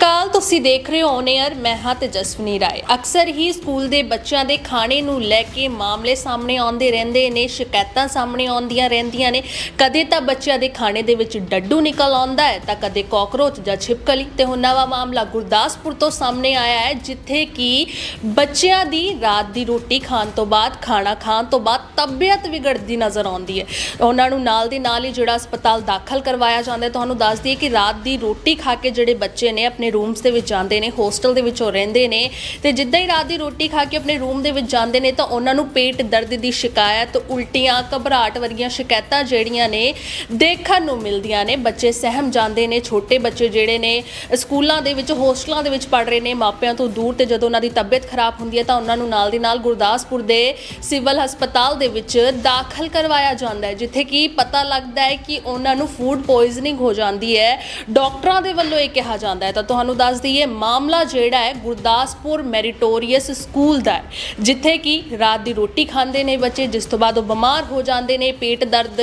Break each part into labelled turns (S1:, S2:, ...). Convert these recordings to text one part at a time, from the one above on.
S1: ਅਕਾਲ, ਤੁਸੀਂ ਦੇਖ ਰਹੇ ਹੋ ਔਨ 에ਅਰ ਮੈਂ ਹਾਂ ਤੇਜਸਵਨੀ ਰਾਏ। ਅਕਸਰ ਹੀ ਸਕੂਲ ਦੇ ਬੱਚਿਆਂ ਦੇ ਖਾਣੇ ਨੂੰ ਲੈ ਕੇ ਮਾਮਲੇ ਸਾਹਮਣੇ ਆਉਂਦੇ ਰਹਿੰਦੇ ਨੇ, ਸ਼ਿਕਾਇਤਾਂ ਸਾਹਮਣੇ ਆਉਂਦੀਆਂ ਰਹਿੰਦੀਆਂ ਨੇ। ਕਦੇ ਤਾਂ ਬੱਚਿਆਂ ਦੇ ਖਾਣੇ ਦੇ ਵਿੱਚ ਡੱਡੂ ਨਿਕਲ ਆਉਂਦਾ ਹੈ, ਤਾਂ ਕਦੇ ਕਾਕਰੋਚ ਜਾਂ ਛਿਪਕਲੀ। ਤੇ ਹੁਣ ਨਵਾਂ ਮਾਮਲਾ ਗੁਰਦਾਸਪੁਰ ਤੋਂ ਸਾਹਮਣੇ ਆਇਆ ਹੈ, ਜਿੱਥੇ ਕਿ ਬੱਚਿਆਂ ਦੀ ਰਾਤ ਦੀ ਰੋਟੀ ਖਾਣ ਤੋਂ ਬਾਅਦ, ਖਾਣਾ ਖਾਣ ਤੋਂ ਬਾਅਦ ਤਬੀਅਤ ਵਿਗੜਦੀ ਨਜ਼ਰ ਆਉਂਦੀ ਹੈ। ਉਹਨਾਂ ਨੂੰ ਨਾਲ ਦੀ ਨਾਲ ਹੀ ਜਿਹੜਾ ਹਸਪਤਾਲ ਦਾਖਲ ਕਰਵਾਇਆ ਜਾਂਦਾ ਹੈ, ਤੁਹਾਨੂੰ ਦੱਸ ਦਈਏ ਕਿ ਰਾਤ ਦੀ ਰੋਟੀ ਖਾ ਕੇ ਜਿਹੜੇ ਬੱਚੇ ਨੇ, ਆਪਣੇ ਰੂਮਸ ਦੇ ਵਿੱਚ ਜਾਂਦੇ ਨੇ ਹੋਸਟਲ ਦੇ ਵਿੱਚ ਉਹ ਰਹਿੰਦੇ ਨੇ ਤੇ ਜਿੱਦਾਂ ਹੀ ਰਾਤ ਦੀ ਰੋਟੀ ਖਾ ਕੇ ਆਪਣੇ ਰੂਮ ਦੇ ਵਿੱਚ ਜਾਂਦੇ ਨੇ ਤਾਂ ਉਹਨਾਂ ਨੂੰ ਪੇਟ ਦਰਦ ਦੀ ਸ਼ਿਕਾਇਤ, ਉਲਟੀਆਂ, ਘਬਰਾਹਟ ਵਰਗੀਆਂ ਸ਼ਿਕਾਇਤਾਂ ਜਿਹੜੀਆਂ ਨੇ ਦੇਖਣ ਨੂੰ ਮਿਲਦੀਆਂ ਨੇ। ਬੱਚੇ ਸਹਿਮ ਜਾਂਦੇ ਨੇ, ਛੋਟੇ ਬੱਚੇ ਜਿਹੜੇ ਨੇ, ਸਕੂਲਾਂ ਦੇ ਵਿੱਚ, ਹੋਸਟਲਾਂ ਦੇ ਵਿੱਚ ਪੜ ਰਹੇ ਨੇ, ਮਾਪਿਆਂ ਤੋਂ ਦੂਰ ਤੇ ਜਦੋਂ ਉਹਨਾਂ ਦੀ ਤਬੀਅਤ ਖਰਾਬ ਹੁੰਦੀ ਹੈ ਤਾਂ ਉਹਨਾਂ ਨੂੰ ਨਾਲ ਦੀ ਨਾਲ ਗੁਰਦਾਸਪੁਰ ਦੇ ਸਿਵਲ ਹਸਪਤਾਲ ਦੇ ਵਿੱਚ ਦਾਖਲ ਕਰਵਾਇਆ ਜਾਂਦਾ ਹੈ, ਜਿੱਥੇ ਕਿ ਪਤਾ ਲੱਗਦਾ ਹੈ ਕਿ ਉਹਨਾਂ ਨੂੰ ਫੂਡ ਪੋਇਜ਼ਨਿੰਗ ਹੋ ਜਾਂਦੀ ਹੈ। ਡਾਕਟਰਾਂ ਦੇ ਵੱਲੋਂ ਇਹ ਕਿਹਾ ਜਾਂਦਾ ਹੈ। ਤਾਂ ਤੁਹਾਨੂੰ ਦੱਸ ਦਈਏ, ਮਾਮਲਾ ਜਿਹੜਾ ਹੈ ਗੁਰਦਾਸਪੁਰ ਮੈਰੀਟੋਰੀਅਸ ਸਕੂਲ ਦਾ ਹੈ, ਜਿੱਥੇ ਕਿ ਰਾਤ ਦੀ ਰੋਟੀ ਖਾਂਦੇ ਨੇ ਬੱਚੇ, ਜਿਸ ਤੋਂ ਬਾਅਦ ਉਹ ਬਿਮਾਰ ਹੋ ਜਾਂਦੇ ਨੇ, ਪੇਟ ਦਰਦ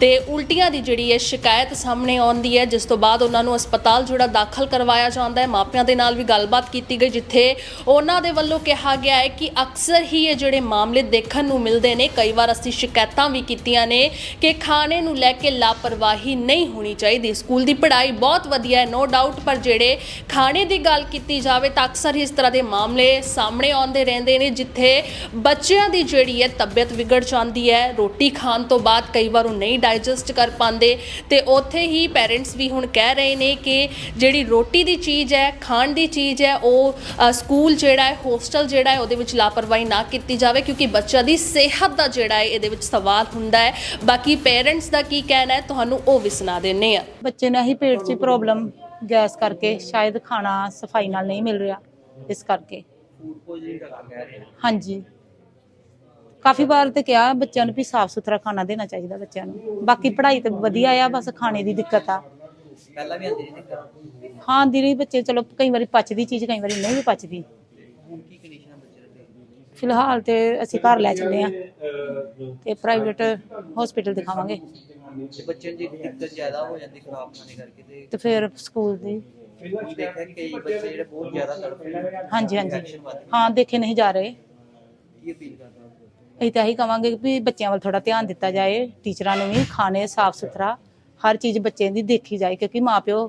S1: ਤੇ ਉਲਟੀਆਂ ਦੀ ਜਿਹੜੀ ਹੈ ਸ਼ਿਕਾਇਤ ਸਾਹਮਣੇ ਆਉਂਦੀ ਹੈ, ਜਿਸ ਤੋਂ ਬਾਅਦ ਉਹਨਾਂ ਨੂੰ ਹਸਪਤਾਲ ਜਿਹੜਾ ਦਾਖਲ ਕਰਵਾਇਆ ਜਾਂਦਾ ਹੈ। ਮਾਪਿਆਂ ਦੇ ਨਾਲ ਵੀ ਗੱਲਬਾਤ ਕੀਤੀ ਗਈ, ਜਿੱਥੇ ਉਹਨਾਂ ਦੇ ਵੱਲੋਂ ਕਿਹਾ ਗਿਆ ਹੈ ਕਿ ਅਕਸਰ ਹੀ ਇਹ ਜਿਹੜੇ ਮਾਮਲੇ ਦੇਖਣ ਨੂੰ ਮਿਲਦੇ ਨੇ, ਕਈ ਵਾਰ ਅਸੀਂ ਸ਼ਿਕਾਇਤਾਂ ਵੀ ਕੀਤੀਆਂ ਨੇ ਕਿ ਖਾਣੇ ਨੂੰ ਲੈ ਕੇ ਲਾਪਰਵਾਹੀ ਨਹੀਂ ਹੋਣੀ ਚਾਹੀਦੀ। ਸਕੂਲ ਦੀ ਪੜ੍ਹਾਈ ਬਹੁਤ ਵਧੀਆ ਹੈ ਨੋ ਡਾਊਟ ਪਰ ਜਿਹੜੇ ਖਾਣੇ ਦੀ ਗੱਲ ਕੀਤੀ ਜਾਵੇ ਤਾਂ ਅਕਸਰ ਹੀ ਇਸ ਤਰ੍ਹਾਂ ਦੇ ਮਾਮਲੇ ਸਾਹਮਣੇ ਆਉਂਦੇ ਰਹਿੰਦੇ ਨੇ, ਜਿੱਥੇ ਬੱਚਿਆਂ ਦੀ ਜਿਹੜੀ ਹੈ ਤਬੀਅਤ ਵਿਗੜ ਜਾਂਦੀ ਹੈ, ਰੋਟੀ ਖਾਣ ਤੋਂ ਬਾਅਦ ਕਈ ਵਾਰ ਉਹ ਨਹੀਂ ਡਾਈਜੈਸਟ ਕਰ ਪਾਉਂਦੇ ਤੇ ਉੱਥੇ ਹੀ ਪੈਰੈਂਟਸ ਵੀ ਹੁਣ ਕਹਿ ਰਹੇ ਨੇ ਕਿ ਜਿਹੜੀ ਰੋਟੀ ਦੀ ਚੀਜ਼ ਹੈ, ਖਾਣ ਦੀ ਚੀਜ਼ ਹੈ, ਉਹ ਸਕੂਲ ਜਿਹੜਾ ਹੈ ਹੋਸਟਲ ਜਿਹੜਾ ਹੈ, ਉਹਦੇ ਵਿੱਚ ਲਾਪਰਵਾਹੀ ਨਾ ਕੀਤੀ ਜਾਵੇ ਕਿਉਂਕਿ ਬੱਚਿਆਂ ਦੀ ਸਿਹਤ ਦਾ ਜਿਹੜਾ ਹੈ, ਇਹਦੇ ਵਿੱਚ ਸਵਾਲ ਹੁੰਦਾ ਹੈ। ਬਾਕੀ ਪੇਰੈਂਟਸ ਦਾ ਕੀ ਕਹਿਣਾ ਹੈ, ਤੁਹਾਨੂੰ ਉਹ ਵੀ ਸੁਣਾ ਦਿੰਨੇ ਆ
S2: ਬੱਚੇ ਨਾਲ ਹੀ ਪੇਟ 'ਚ ਪ੍ਰੋਬਲਮ ਗੈਸ ਕਰਕੇ ਸ਼ਾਇਦ ਖਾਣਾ ਸਫ਼ਾਈ ਨਾਲ ਨਹੀਂ ਮਿਲ ਰਿਹਾ ਇਸ ਕਰਕੇ।
S3: ਫੂਡ ਪੋਇਜ਼ਨਿੰਗ ਦਾ ਕੰਮ ਕਹਿ ਰਹੇ ਨੇ
S2: ਹਾਂਜੀ। ਕਾਫੀ ਵਾਰ ਤੇ ਕਿਹਾ ਬੱਚਿਆਂ ਨੂੰ ਵੀ ਸਾਫ਼ ਸੁਥਰਾ ਖਾਣਾ ਦੇਣਾ ਚਾਹੀਦਾ ਬੱਚਿਆਂ ਨੂੰ। ਬਾਕੀ ਪੜ੍ਹਾਈ ਤੇ ਵਧੀਆ ਆ ਬਸ ਖਾਣੇ ਦੀ ਦਿੱਕਤ ਆ।
S3: ਪਹਿਲਾਂ ਵੀ ਕਰ
S2: ਹਾਂ ਦੀ ਰਹੀ ਬੱਚੇ ਚਲੋ ਕਈ ਵਾਰੀ ਪਚਦੀ ਚੀਜ਼ ਕਈ ਵਾਰੀ ਨਹੀਂ ਵੀ ਪਚਦੀ।
S3: ਹੁਣ ਕੀ ਕੰਡੀਸ਼ਨ ਹੈ ਬੱਚੇ ਦੀ?
S2: ਫਿਲਹਾਲ ਤੇ ਅਸੀਂ ਘਰ ਲੈ ਚੱਲੇ ਆ ਤੇ ਪ੍ਰਾਈਵੇਟ ਹਸਪੀਟਲ ਦਿਖਾਵਾਂਗੇ।
S3: ਤੇ ਬੱਚੇ ਦੀ ਦਿੱਕਤ ਜ਼ਿਆਦਾ ਹੋ ਜਾਂਦੀ ਖਰਾਬ ਖਾਣੇ ਕਰਕੇ ਤੇ
S2: ਤੇ ਫਿਰ ਸਕੂਲ ਦੀ।
S3: ਹੁਣ ਦੇਖਿਆ ਕਿ ਕਈ ਬੱਚੇ ਜਿਹੜੇ ਬਹੁਤ ਜ਼ਿਆਦਾ ਤੜਫ ਰਹੇ ਨੇ।
S2: ਹਾਂਜੀ ਹਾਂਜੀ। ਹਾਂ ਦੇਖੇ ਨਹੀਂ ਜਾ ਰਹੇ।
S3: ਕੀ ਅਪੀਲ ਕਰਦਾ
S2: ਅਸੀਂ ਤਾਂ ਇਹੀ ਕਵਾਂਗੇ ਵੀ ਬੱਚਿਆਂ ਵੱਲ ਥੋੜਾ ਧਿਆਨ ਦਿੱਤਾ ਜਾਏ ਟੀਚਰਾਂ ਨੂੰ ਵੀ ਖਾਣੇ ਸਾਫ਼ ਸੁਥਰਾ ਹਰ ਚੀਜ਼ ਬੱਚੇ ਦੀ ਦੇਖੀ ਜਾਏ ਕਿਉਂਕਿ ਮਾਪਿਓ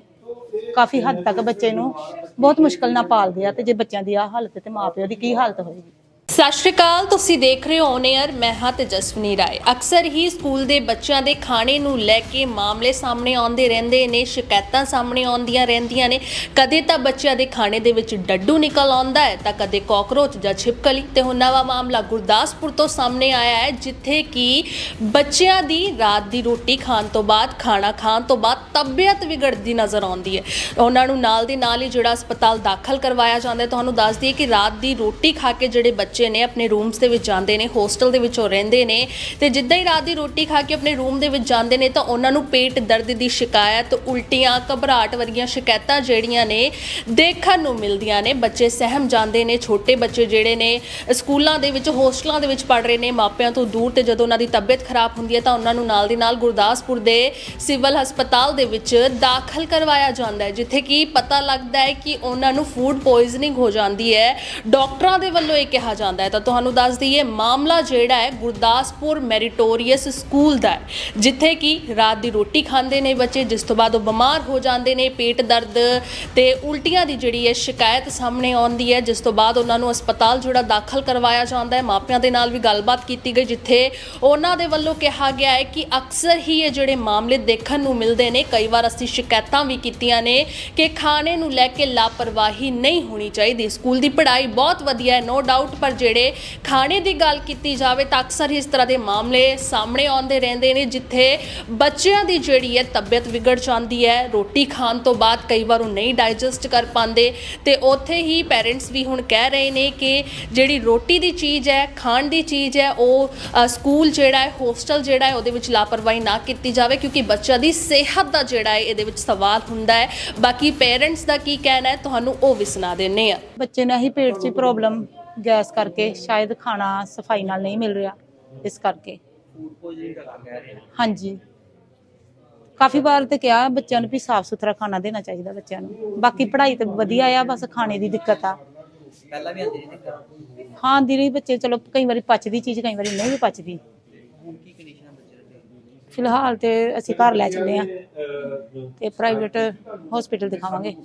S2: ਕਾਫੀ ਹੱਦ ਤੱਕ ਬੱਚੇ ਨੂੰ ਬਹੁਤ ਮੁਸ਼ਕਲ ਨਾਲ ਪਾਲਦੇ ਆ ਤੇ ਜੇ ਬੱਚਿਆਂ ਦੀ ਆ ਹਾਲਤ ਤੇ ਮਾਪਿਓ ਦੀ ਕੀ ਹਾਲਤ ਹੋਏਗੀ?
S1: ਸਤਿ ਸ਼੍ਰੀ ਅਕਾਲ, ਤੁਸੀਂ ਦੇਖ ਰਹੇ ਹੋ ਔਨ 에ਅਰ ਮੈਂ ਹਾਂ ਤੇਜਸਵਨੀ ਰਾਏ। ਅਕਸਰ ਹੀ ਸਕੂਲ ਦੇ ਬੱਚਿਆਂ ਦੇ ਖਾਣੇ ਨੂੰ ਲੈ ਕੇ ਮਾਮਲੇ ਸਾਹਮਣੇ ਆਉਂਦੇ ਰਹਿੰਦੇ ਨੇ, ਸ਼ਿਕਾਇਤਾਂ ਸਾਹਮਣੇ ਆਉਂਦੀਆਂ ਰਹਿੰਦੀਆਂ ਨੇ। ਕਦੇ ਤਾਂ ਬੱਚਿਆਂ ਦੇ ਖਾਣੇ ਦੇ ਵਿੱਚ ਡੱਡੂ ਨਿਕਲ ਆਉਂਦਾ ਹੈ, ਤਾਂ ਕਦੇ ਕਾਕਰੋਚ ਜਾਂ ਛਿਪਕਲੀ। ਤੇ ਹੁਣ ਨਵਾਂ ਮਾਮਲਾ ਗੁਰਦਾਸਪੁਰ ਤੋਂ ਸਾਹਮਣੇ ਆਇਆ ਹੈ, ਜਿੱਥੇ ਕਿ ਬੱਚਿਆਂ ਦੀ ਰਾਤ ਦੀ ਰੋਟੀ ਖਾਣ ਤੋਂ ਬਾਅਦ, ਖਾਣਾ ਖਾਣ ਤੋਂ ਬਾਅਦ ਤਬੀਅਤ ਵਿਗੜਦੀ ਨਜ਼ਰ ਆਉਂਦੀ ਹੈ। ਉਹਨਾਂ ਨੂੰ ਨਾਲ ਦੀ ਨਾਲ ਹੀ ਜਿਹੜਾ ਹਸਪਤਾਲ ਦਾਖਲ ਕਰਵਾਇਆ ਜਾਂਦਾ ਤੁਹਾਨੂੰ ਦੱਸ ਦਈਏ ਕਿ ਰਾਤ ਦੀ ਰੋਟੀ ਖਾ ਕੇ ਜਿਹੜੇ ਬੱਚੇ ਨੇ ਆਪਣੇ ਰੂਮਸ ਦੇ ਵਿੱਚ ਜਾਂਦੇ ਨੇ ਹੋਸਟਲ ਦੇ ਵਿੱਚ ਉਹ ਰਹਿੰਦੇ ਨੇ ਤੇ ਜਿੱਦਾਂ ਹੀ ਰਾਤ ਦੀ ਰੋਟੀ ਖਾ ਕੇ ਆਪਣੇ ਰੂਮ ਦੇ ਵਿੱਚ ਜਾਂਦੇ ਨੇ ਤਾਂ ਉਹਨਾਂ ਨੂੰ ਪੇਟ ਦਰਦ ਦੀ ਸ਼ਿਕਾਇਤ, ਉਲਟੀਆਂ, ਘਬਰਾਹਟ ਵਰਗੀਆਂ ਸ਼ਿਕਾਇਤਾਂ ਜਿਹੜੀਆਂ ਨੇ ਦੇਖਣ ਨੂੰ ਮਿਲਦੀਆਂ ਨੇ। ਬੱਚੇ ਸਹਿਮ ਜਾਂਦੇ ਨੇ, ਛੋਟੇ ਬੱਚੇ ਜਿਹੜੇ ਨੇ ਸਕੂਲਾਂ ਦੇ ਵਿੱਚ, ਹੋਸਟਲਾਂ ਦੇ ਵਿੱਚ ਪੜ ਰਹੇ ਨੇ, ਮਾਪਿਆਂ ਤੋਂ ਦੂਰ ਤੇ ਜਦੋਂ ਉਹਨਾਂ ਦੀ ਤਬੀਅਤ ਖਰਾਬ ਹੁੰਦੀ ਹੈ ਤਾਂ ਉਹਨਾਂ ਨੂੰ ਨਾਲ ਦੀ ਨਾਲ ਗੁਰਦਾਸਪੁਰ ਦੇ ਸਿਵਲ ਹਸਪਤਾਲ ਦੇ ਵਿੱਚ ਦਾਖਲ ਕਰਵਾਇਆ ਜਾਂਦਾ ਹੈ, ਜਿੱਥੇ ਕਿ ਪਤਾ ਲੱਗਦਾ ਹੈ ਕਿ ਉਹਨਾਂ ਨੂੰ ਫੂਡ ਪੋਇਜ਼ਨਿੰਗ ਹੋ ਜਾਂਦੀ ਹੈ। ਡਾਕਟਰਾਂ ਦੇ ਵੱਲੋਂ ਇਹ ਕਿਹਾ ਜਾਂਦਾ ਹੈ, ਤਾਂ ਤੁਹਾਨੂੰ ਦੱਸ ਦਈਏ, ਮਾਮਲਾ ਜਿਹੜਾ ਹੈ, ਗੁਰਦਾਸਪੁਰ ਮੈਰੀਟੋਰੀਅਸ ਸਕੂਲ ਦਾ ਹੈ, ਜਿੱਥੇ ਕਿ ਰਾਤ ਦੀ ਰੋਟੀ ਖਾਂਦੇ ਨੇ ਬੱਚੇ, ਜਿਸ ਤੋਂ ਬਾਅਦ ਉਹ ਬਿਮਾਰ ਹੋ ਜਾਂਦੇ ਨੇ, ਪੇਟ ਦਰਦ ਤੇ ਉਲਟੀਆਂ ਦੀ ਜਿਹੜੀ ਹੈ ਸ਼ਿਕਾਇਤ ਸਾਹਮਣੇ ਆਉਂਦੀ ਹੈ, ਜਿਸ ਤੋਂ ਬਾਅਦ ਉਹਨਾਂ ਨੂੰ ਹਸਪਤਾਲ ਜਿਹੜਾ ਦਾਖਲ ਕਰਵਾਇਆ ਜਾਂਦਾ ਹੈ। ਮਾਪਿਆਂ ਦੇ ਨਾਲ ਵੀ ਗੱਲਬਾਤ ਕੀਤੀ ਗਈ, ਜਿੱਥੇ ਉਹਨਾਂ ਦੇ ਵੱਲੋਂ ਕਿਹਾ ਗਿਆ ਹੈ ਕਿ ਅਕਸਰ ਹੀ ਇਹ ਜਿਹੜੇ ਮਾਮਲੇ ਦੇਖਣ ਨੂੰ ਮਿਲਦੇ ਨੇ, ਕਈ ਵਾਰ ਅਸੀਂ ਸ਼ਿਕਾਇਤਾਂ ਵੀ ਕੀਤੀਆਂ ਨੇ ਕਿ ਖਾਣੇ ਨੂੰ ਲੈ ਕੇ ਲਾਪਰਵਾਹੀ ਨਹੀਂ ਹੋਣੀ ਚਾਹੀਦੀ। ਸਕੂਲ ਦੀ ਪੜ੍ਹਾਈ ਬਹੁਤ ਵਧੀਆ ਹੈ ਨੋ ਡਾਊਟ ਪਰ ਜਿਹੜੇ ਖਾਣੇ ਦੀ ਗੱਲ ਕੀਤੀ ਜਾਵੇ ਤਾਂ ਅਕਸਰ ਹੀ ਇਸ ਤਰ੍ਹਾਂ ਦੇ ਮਾਮਲੇ ਸਾਹਮਣੇ ਆਉਂਦੇ ਰਹਿੰਦੇ ਨੇ, ਜਿੱਥੇ ਬੱਚਿਆਂ ਦੀ ਜਿਹੜੀ ਹੈ ਤਬੀਅਤ ਵਿਗੜ ਜਾਂਦੀ ਹੈ, ਰੋਟੀ ਖਾਣ ਤੋਂ ਬਾਅਦ ਕਈ ਵਾਰ ਉਹ ਨਹੀਂ ਡਾਈਜੈਸਟ ਕਰ ਪਾਉਂਦੇ ਤੇ ਉੱਥੇ ਹੀ ਪੇਰੈਂਟਸ ਵੀ ਹੁਣ ਕਹਿ ਰਹੇ ਨੇ ਕਿ ਜਿਹੜੀ ਰੋਟੀ ਦੀ ਚੀਜ਼ ਹੈ, ਖਾਣ ਦੀ ਚੀਜ਼ ਹੈ, ਉਹ ਸਕੂਲ ਜਿਹੜਾ ਹੈ, ਹੋਸਟਲ ਜਿਹੜਾ ਹੈ, ਉਹਦੇ ਵਿੱਚ ਲਾਪਰਵਾਹੀ ਨਾ ਕੀਤੀ ਜਾਵੇ ਕਿਉਂਕਿ ਬੱਚਾ ਦੀ ਸਿਹਤ ਦਾ ਜਿਹੜਾ ਹੈ, ਇਹਦੇ ਵਿੱਚ ਸਵਾਲ ਹੁੰਦਾ ਹੈ। ਬਾਕੀ ਪੇਰੈਂਟਸ ਦਾ ਕੀ ਕਹਿਣਾ ਹੈ, ਤੁਹਾਨੂੰ ਉਹ ਵੀ ਸੁਣਾ ਦਿੰਨੇ ਆ
S2: ਬੱਚੇ ਨਾਲ ਹੀ ਪੇਟ 'ਚ ਪ੍ਰੋਬਲਮ ਗੈਸ ਕਰਕੇ ਸ਼ਾਇਦ ਖਾਣਾ ਸਫ਼ਾਈ ਨਾਲ ਨਹੀਂ ਮਿਲ ਰਿਹਾ ਇਸ ਕਰਕੇ।
S3: ਫੂਡ ਪੋਇਜ਼ਨਿੰਗ ਦਾ ਕੰਮ ਕਹਿ ਰਹੇ ਨੇ
S2: ਹਾਂਜੀ। ਕਾਫੀ ਵਾਰ ਤੇ ਕਿਹਾ ਬੱਚਿਆਂ ਨੂੰ ਵੀ ਸਾਫ਼ ਸੁਥਰਾ ਖਾਣਾ ਦੇਣਾ ਚਾਹੀਦਾ ਬੱਚਿਆਂ ਨੂੰ। ਬਾਕੀ ਪੜ੍ਹਾਈ ਤੇ ਵਧੀਆ ਆ ਬਸ ਖਾਣੇ ਦੀ ਦਿੱਕਤ ਆ।
S3: ਪਹਿਲਾਂ ਵੀ ਆਉਂਦੀ ਸੀ ਦਿੱਕਤ?
S2: ਹਾਂ ਦੀ ਬੱਚੇ ਚਲੋ ਕਈ ਵਾਰੀ ਪਚਦੀ ਚੀਜ਼ ਕਈ ਵਾਰੀ ਨਹੀਂ ਵੀ ਪਚਦੀ
S3: ਹੁਣ ਕੀ ਕੰਡੀਸ਼ਨ ਹੈ ਬੱਚੇ ਦੀ
S2: ਫਿਲਹਾਲ ਤੇ ਅਸੀਂ ਘਰ ਲੈ ਚੱਲੇ ਆ ਤੇ ਪ੍ਰਾਈਵੇਟ ਹਸਪੀਟਲ ਦਿਖਾਵਾਂਗੇ।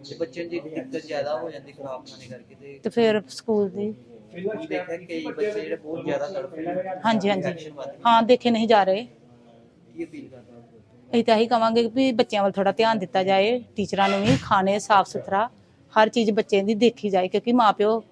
S3: ਤੇ ਬੱਚੇ ਦੀ ਦਿੱਕਤ ਜ਼ਿਆਦਾ ਹੋ ਜਾਂਦੀ ਖਰਾਬ ਖਾਣੇ ਕਰਕੇ ਤੇ
S2: ਤੇ ਫਿਰ ਸਕੂਲ ਦੀ।
S3: ਹੁਣ ਦੇਖਿਆ ਕਿ ਕਈ ਬੱਚੇ ਜਿਹੜੇ ਬਹੁਤ ਜ਼ਿਆਦਾ ਤੜਫਦੇ ਨੇ।
S2: ਹਾਂਜੀ ਹਾਂਜੀ। ਹਾਂ ਦੇਖੇ ਨਹੀਂ ਜਾ ਰਹੇ।
S3: ਕੀ ਅਪੀਲ ਕਰਦੇ ਹੋ?
S2: ਅਸੀਂ ਤਾਂ ਇਹੀ ਕਵਾਂਗੇ ਵੀ ਬੱਚਿਆਂ ਵੱਲ ਥੋੜਾ ਧਿਆਨ ਦਿੱਤਾ ਜਾਏ ਟੀਚਰਾਂ ਨੂੰ ਵੀ ਖਾਣੇ ਸਾਫ਼ ਸੁਥਰਾ ਹਰ ਚੀਜ਼ ਬੱਚੇ ਦੀ ਦੇਖੀ ਜਾਏ ਕਿਉਂਕਿ ਮਾਪਿਓ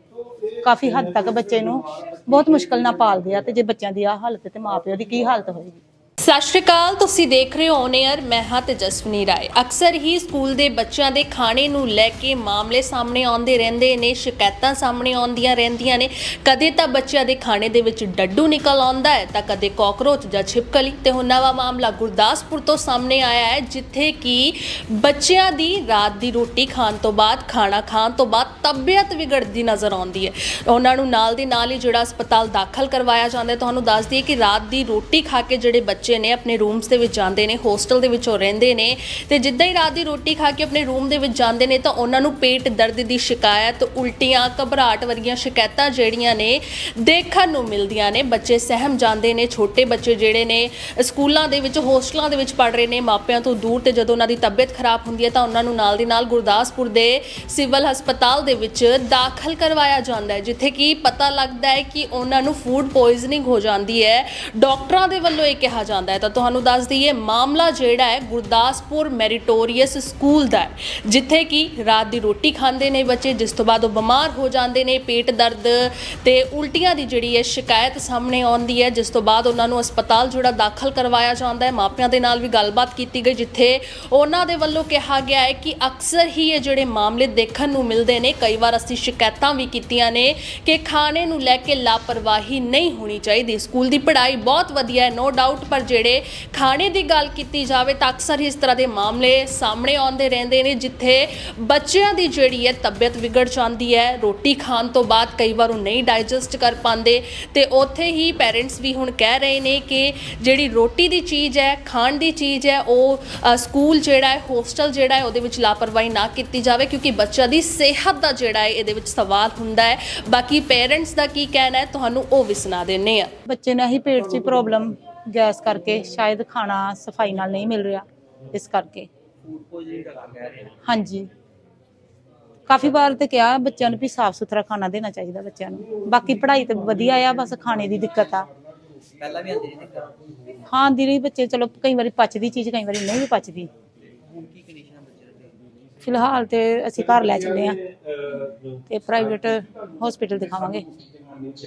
S2: ਕਾਫੀ ਹੱਦ ਤੱਕ ਬੱਚੇ ਨੂੰ ਬਹੁਤ ਮੁਸ਼ਕਲ ਨਾਲ ਪਾਲਦੇ ਆ ਤੇ ਜੇ ਬੱਚਿਆਂ ਦੀ ਆ ਹਾਲਤ ਤੇ ਮਾਪਿਓ ਦੀ ਕੀ ਹਾਲਤ ਹੋਏਗੀ?
S1: ਸਤਿ ਸ਼੍ਰੀ ਅਕਾਲ, ਤੁਸੀਂ ਦੇਖ ਰਹੇ ਹੋ ਔਨ ਮੈਂ ਹਾਂ ਤੇਜਸਵਨੀ ਰਾਏ। ਅਕਸਰ ਹੀ ਸਕੂਲ ਦੇ ਬੱਚਿਆਂ ਦੇ ਖਾਣੇ ਨੂੰ ਲੈ ਕੇ ਮਾਮਲੇ ਸਾਹਮਣੇ ਆਉਂਦੇ ਰਹਿੰਦੇ ਨੇ, ਸ਼ਿਕਾਇਤਾਂ ਸਾਹਮਣੇ ਆਉਂਦੀਆਂ ਰਹਿੰਦੀਆਂ ਨੇ। ਕਦੇ ਤਾਂ ਬੱਚਿਆਂ ਦੇ ਖਾਣੇ ਦੇ ਵਿੱਚ ਡੱਡੂ ਨਿਕਲ ਆਉਂਦਾ ਹੈ, ਤਾਂ ਕਦੇ ਕਾਕਰੋਚ ਜਾਂ ਛਿਪਕਲੀ। ਤੇ ਹੁਣ ਨਵਾਂ ਮਾਮਲਾ ਗੁਰਦਾਸਪੁਰ ਤੋਂ ਸਾਹਮਣੇ ਆਇਆ ਹੈ, ਜਿੱਥੇ ਕਿ ਬੱਚਿਆਂ ਦੀ ਰਾਤ ਦੀ ਰੋਟੀ ਖਾਣ ਤੋਂ ਬਾਅਦ, ਖਾਣਾ ਖਾਣ ਤੋਂ ਬਾਅਦ ਤਬੀਅਤ ਵਿਗੜਦੀ ਨਜ਼ਰ ਆਉਂਦੀ ਹੈ। ਉਹਨਾਂ ਨੂੰ ਨਾਲ ਦੀ ਨਾਲ ਹੀ ਜਿਹੜਾ ਹਸਪਤਾਲ ਦਾਖਲ ਕਰਵਾਇਆ ਜਾਂਦਾ ਹੈ, ਤੁਹਾਨੂੰ ਦੱਸ ਦਈਏ ਕਿ ਰਾਤ ਦੀ ਰੋਟੀ ਖਾ ਕੇ ਜਿਹੜੇ ਬੱਚੇ ਨੇ ਆਪਣੇ ਰੂਮਸ ਦੇ ਵਿੱਚ ਜਾਂਦੇ ਨੇ ਹੋਸਟਲ ਦੇ ਵਿੱਚ ਉਹ ਰਹਿੰਦੇ ਨੇ ਤੇ ਜਿੱਦਾਂ ਹੀ ਰਾਤ ਦੀ ਰੋਟੀ ਖਾ ਕੇ ਆਪਣੇ ਰੂਮ ਦੇ ਵਿੱਚ ਜਾਂਦੇ ਨੇ ਤਾਂ ਉਹਨਾਂ ਨੂੰ ਪੇਟ ਦਰਦ ਦੀ ਸ਼ਿਕਾਇਤ, ਉਲਟੀਆਂ, ਘਬਰਾਹਟ ਵਰਗੀਆਂ ਸ਼ਿਕਾਇਤਾਂ ਜਿਹੜੀਆਂ ਨੇ ਦੇਖਣ ਨੂੰ ਮਿਲਦੀਆਂ ਨੇ। ਬੱਚੇ ਸਹਿਮ ਜਾਂਦੇ ਨੇ, ਛੋਟੇ ਬੱਚੇ ਜਿਹੜੇ ਨੇ ਸਕੂਲਾਂ ਦੇ ਵਿੱਚ, ਹੋਸਟਲਾਂ ਦੇ ਵਿੱਚ ਪੜ ਰਹੇ ਨੇ, ਮਾਪਿਆਂ ਤੋਂ ਦੂਰ ਤੇ ਜਦੋਂ ਉਹਨਾਂ ਦੀ ਤਬੀਅਤ ਖਰਾਬ ਹੁੰਦੀ ਹੈ ਤਾਂ ਉਹਨਾਂ ਨੂੰ ਨਾਲ ਦੀ ਨਾਲ ਗੁਰਦਾਸਪੁਰ ਦੇ ਸਿਵਲ ਹਸਪਤਾਲ ਦੇ ਵਿੱਚ ਦਾਖਲ ਕਰਵਾਇਆ ਜਾਂਦਾ ਹੈ, ਜਿੱਥੇ ਕਿ ਪਤਾ ਲੱਗਦਾ ਹੈ ਕਿ ਉਹਨਾਂ ਨੂੰ ਫੂਡ ਪੋਇਜ਼ਨਿੰਗ ਹੋ ਜਾਂਦੀ ਹੈ। ਡਾਕਟਰਾਂ ਦੇ ਵੱਲੋਂ ਇਹ ਕਿਹਾ ਜਾਂਦਾ ਹੈ ਤਾਂ ਤੁਹਾਨੂੰ ਦੱਸ ਦਈਏ, ਮਾਮਲਾ ਜਿਹੜਾ ਹੈ ਗੁਰਦਾਸਪੁਰ ਮੈਰੀਟੋਰੀਅਸ ਸਕੂਲ ਦਾ ਹੈ, ਜਿੱਥੇ ਕਿ ਰਾਤ ਦੀ ਰੋਟੀ ਖਾਂਦੇ ਨੇ ਬੱਚੇ, ਜਿਸ ਤੋਂ ਬਾਅਦ ਉਹ ਬਿਮਾਰ ਹੋ ਜਾਂਦੇ ਨੇ, ਪੇਟ ਦਰਦ ਤੇ ਉਲਟੀਆਂ ਦੀ ਜਿਹੜੀ ਹੈ ਸ਼ਿਕਾਇਤ ਸਾਹਮਣੇ ਆਉਂਦੀ ਹੈ, ਜਿਸ ਤੋਂ ਬਾਅਦ ਉਹਨਾਂ ਨੂੰ ਹਸਪਤਾਲ ਜਿਹੜਾ ਦਾਖਲ ਕਰਵਾਇਆ ਜਾਂਦਾ ਹੈ। ਮਾਪਿਆਂ ਦੇ ਨਾਲ ਵੀ ਗੱਲਬਾਤ ਕੀਤੀ ਗਈ, ਜਿੱਥੇ ਉਹਨਾਂ ਦੇ ਵੱਲੋਂ ਕਿਹਾ ਗਿਆ ਹੈ ਕਿ ਅਕਸਰ ਹੀ ਇਹ ਜਿਹੜੇ ਮਾਮਲੇ ਦੇਖਣ ਨੂੰ ਮਿਲਦੇ ਨੇ, ਕਈ ਵਾਰ ਅਸੀਂ ਸ਼ਿਕਾਇਤਾਂ ਵੀ ਕੀਤੀਆਂ ਨੇ ਕਿ ਖਾਣੇ ਨੂੰ ਲੈ ਕੇ ਲਾਪਰਵਾਹੀ ਨਹੀਂ ਹੋਣੀ ਚਾਹੀਦੀ। ਸਕੂਲ ਦੀ ਪੜ੍ਹਾਈ ਬਹੁਤ ਵਧੀਆ ਹੈ ਨੋ ਡਾਊਟ ਪਰ ਜਿਹੜੇ ਖਾਣੇ ਦੀ ਗੱਲ ਕੀਤੀ ਜਾਵੇ ਤਾਂ ਅਕਸਰ ਹੀ ਇਸ ਤਰ੍ਹਾਂ ਦੇ ਮਾਮਲੇ ਸਾਹਮਣੇ ਆਉਂਦੇ ਰਹਿੰਦੇ ਨੇ, ਜਿੱਥੇ ਬੱਚਿਆਂ ਦੀ ਜਿਹੜੀ ਹੈ ਤਬੀਅਤ ਵਿਗੜ ਜਾਂਦੀ ਹੈ, ਰੋਟੀ ਖਾਣ ਤੋਂ ਬਾਅਦ ਕਈ ਵਾਰ ਉਹ ਨਹੀਂ ਡਾਈਜੈਸਟ ਕਰ ਪਾਉਂਦੇ ਤੇ ਉੱਥੇ ਹੀ ਪੈਰੈਂਟਸ ਵੀ ਹੁਣ ਕਹਿ ਰਹੇ ਨੇ ਕਿ ਜਿਹੜੀ ਰੋਟੀ ਦੀ ਚੀਜ਼ ਹੈ, ਖਾਣ ਦੀ ਚੀਜ਼ ਹੈ, ਉਹ ਸਕੂਲ ਜਿਹੜਾ ਹੈ, ਹੋਸਟਲ ਜਿਹੜਾ ਹੈ, ਉਹਦੇ ਵਿੱਚ ਲਾਪਰਵਾਹੀ ਨਾ ਕੀਤੀ ਜਾਵੇ ਕਿਉਂਕਿ ਬੱਚਿਆਂ ਦੀ ਸਿਹਤ ਦਾ ਜਿਹੜਾ ਹੈ, ਇਹਦੇ ਵਿੱਚ ਸਵਾਲ ਹੁੰਦਾ ਹੈ। ਬਾਕੀ ਪੇਰੈਂਟਸ ਦਾ ਕੀ ਕਹਿਣਾ ਹੈ, ਤੁਹਾਨੂੰ ਉਹ ਵੀ ਸੁਣਾ ਦਿੰਨੇ ਆ
S2: ਬੱਚੇ ਨਾਲ ਹੀ ਪੇਟ 'ਚ ਪ੍ਰੋਬਲਮ ਗੈਸ ਕਰਕੇ ਸ਼ਾਇਦ ਖਾਣਾ ਸਫ਼ਾਈ ਨਾਲ ਨਹੀਂ ਮਿਲ ਰਿਹਾ ਇਸ ਕਰਕੇ।
S3: ਫੂਡ ਪੋਇਜ਼ਨਿੰਗ ਦਾ ਕਹਿ ਰਹੇ ਨੇ।
S2: ਹਾਂਜੀ। ਕਾਫੀ ਵਾਰ ਤੇ ਕਿਹਾ ਬੱਚਿਆਂ ਨੂੰ ਵੀ ਸਾਫ਼ ਸੁਥਰਾ ਖਾਣਾ ਦੇਣਾ ਚਾਹੀਦਾ ਬੱਚਿਆਂ ਨੂੰ। ਬਾਕੀ ਪੜ੍ਹਾਈ ਤੇ ਵਧੀਆ ਆ ਬਸ ਖਾਣੇ ਦੀ ਦਿੱਕਤ ਆ।
S3: ਪਹਿਲਾਂ ਵੀ ਆਉਂਦੀ ਸੀ ਦਿੱਕਤ?
S2: ਹਾਂ ਦੀ ਬੱਚੇ ਚਲੋ ਕਈ ਵਾਰੀ ਪਚਦੀ ਚੀਜ਼ ਕਈ ਵਾਰੀ ਨਹੀਂ ਵੀ ਪਚਦੀ।
S3: ਹੁਣ ਕੀ ਕੰਡੀਸ਼ਨ ਹੈ ਬੱਚੇ ਦੀ?
S2: ਫਿਲਹਾਲ ਤੇ ਅਸੀਂ ਘਰ ਲੈ ਚੱਲੇ ਆ ਤੇ ਪ੍ਰਾਈਵੇਟ ਹਸਪੀਟਲ ਦਿਖਾਵਾਂਗੇ।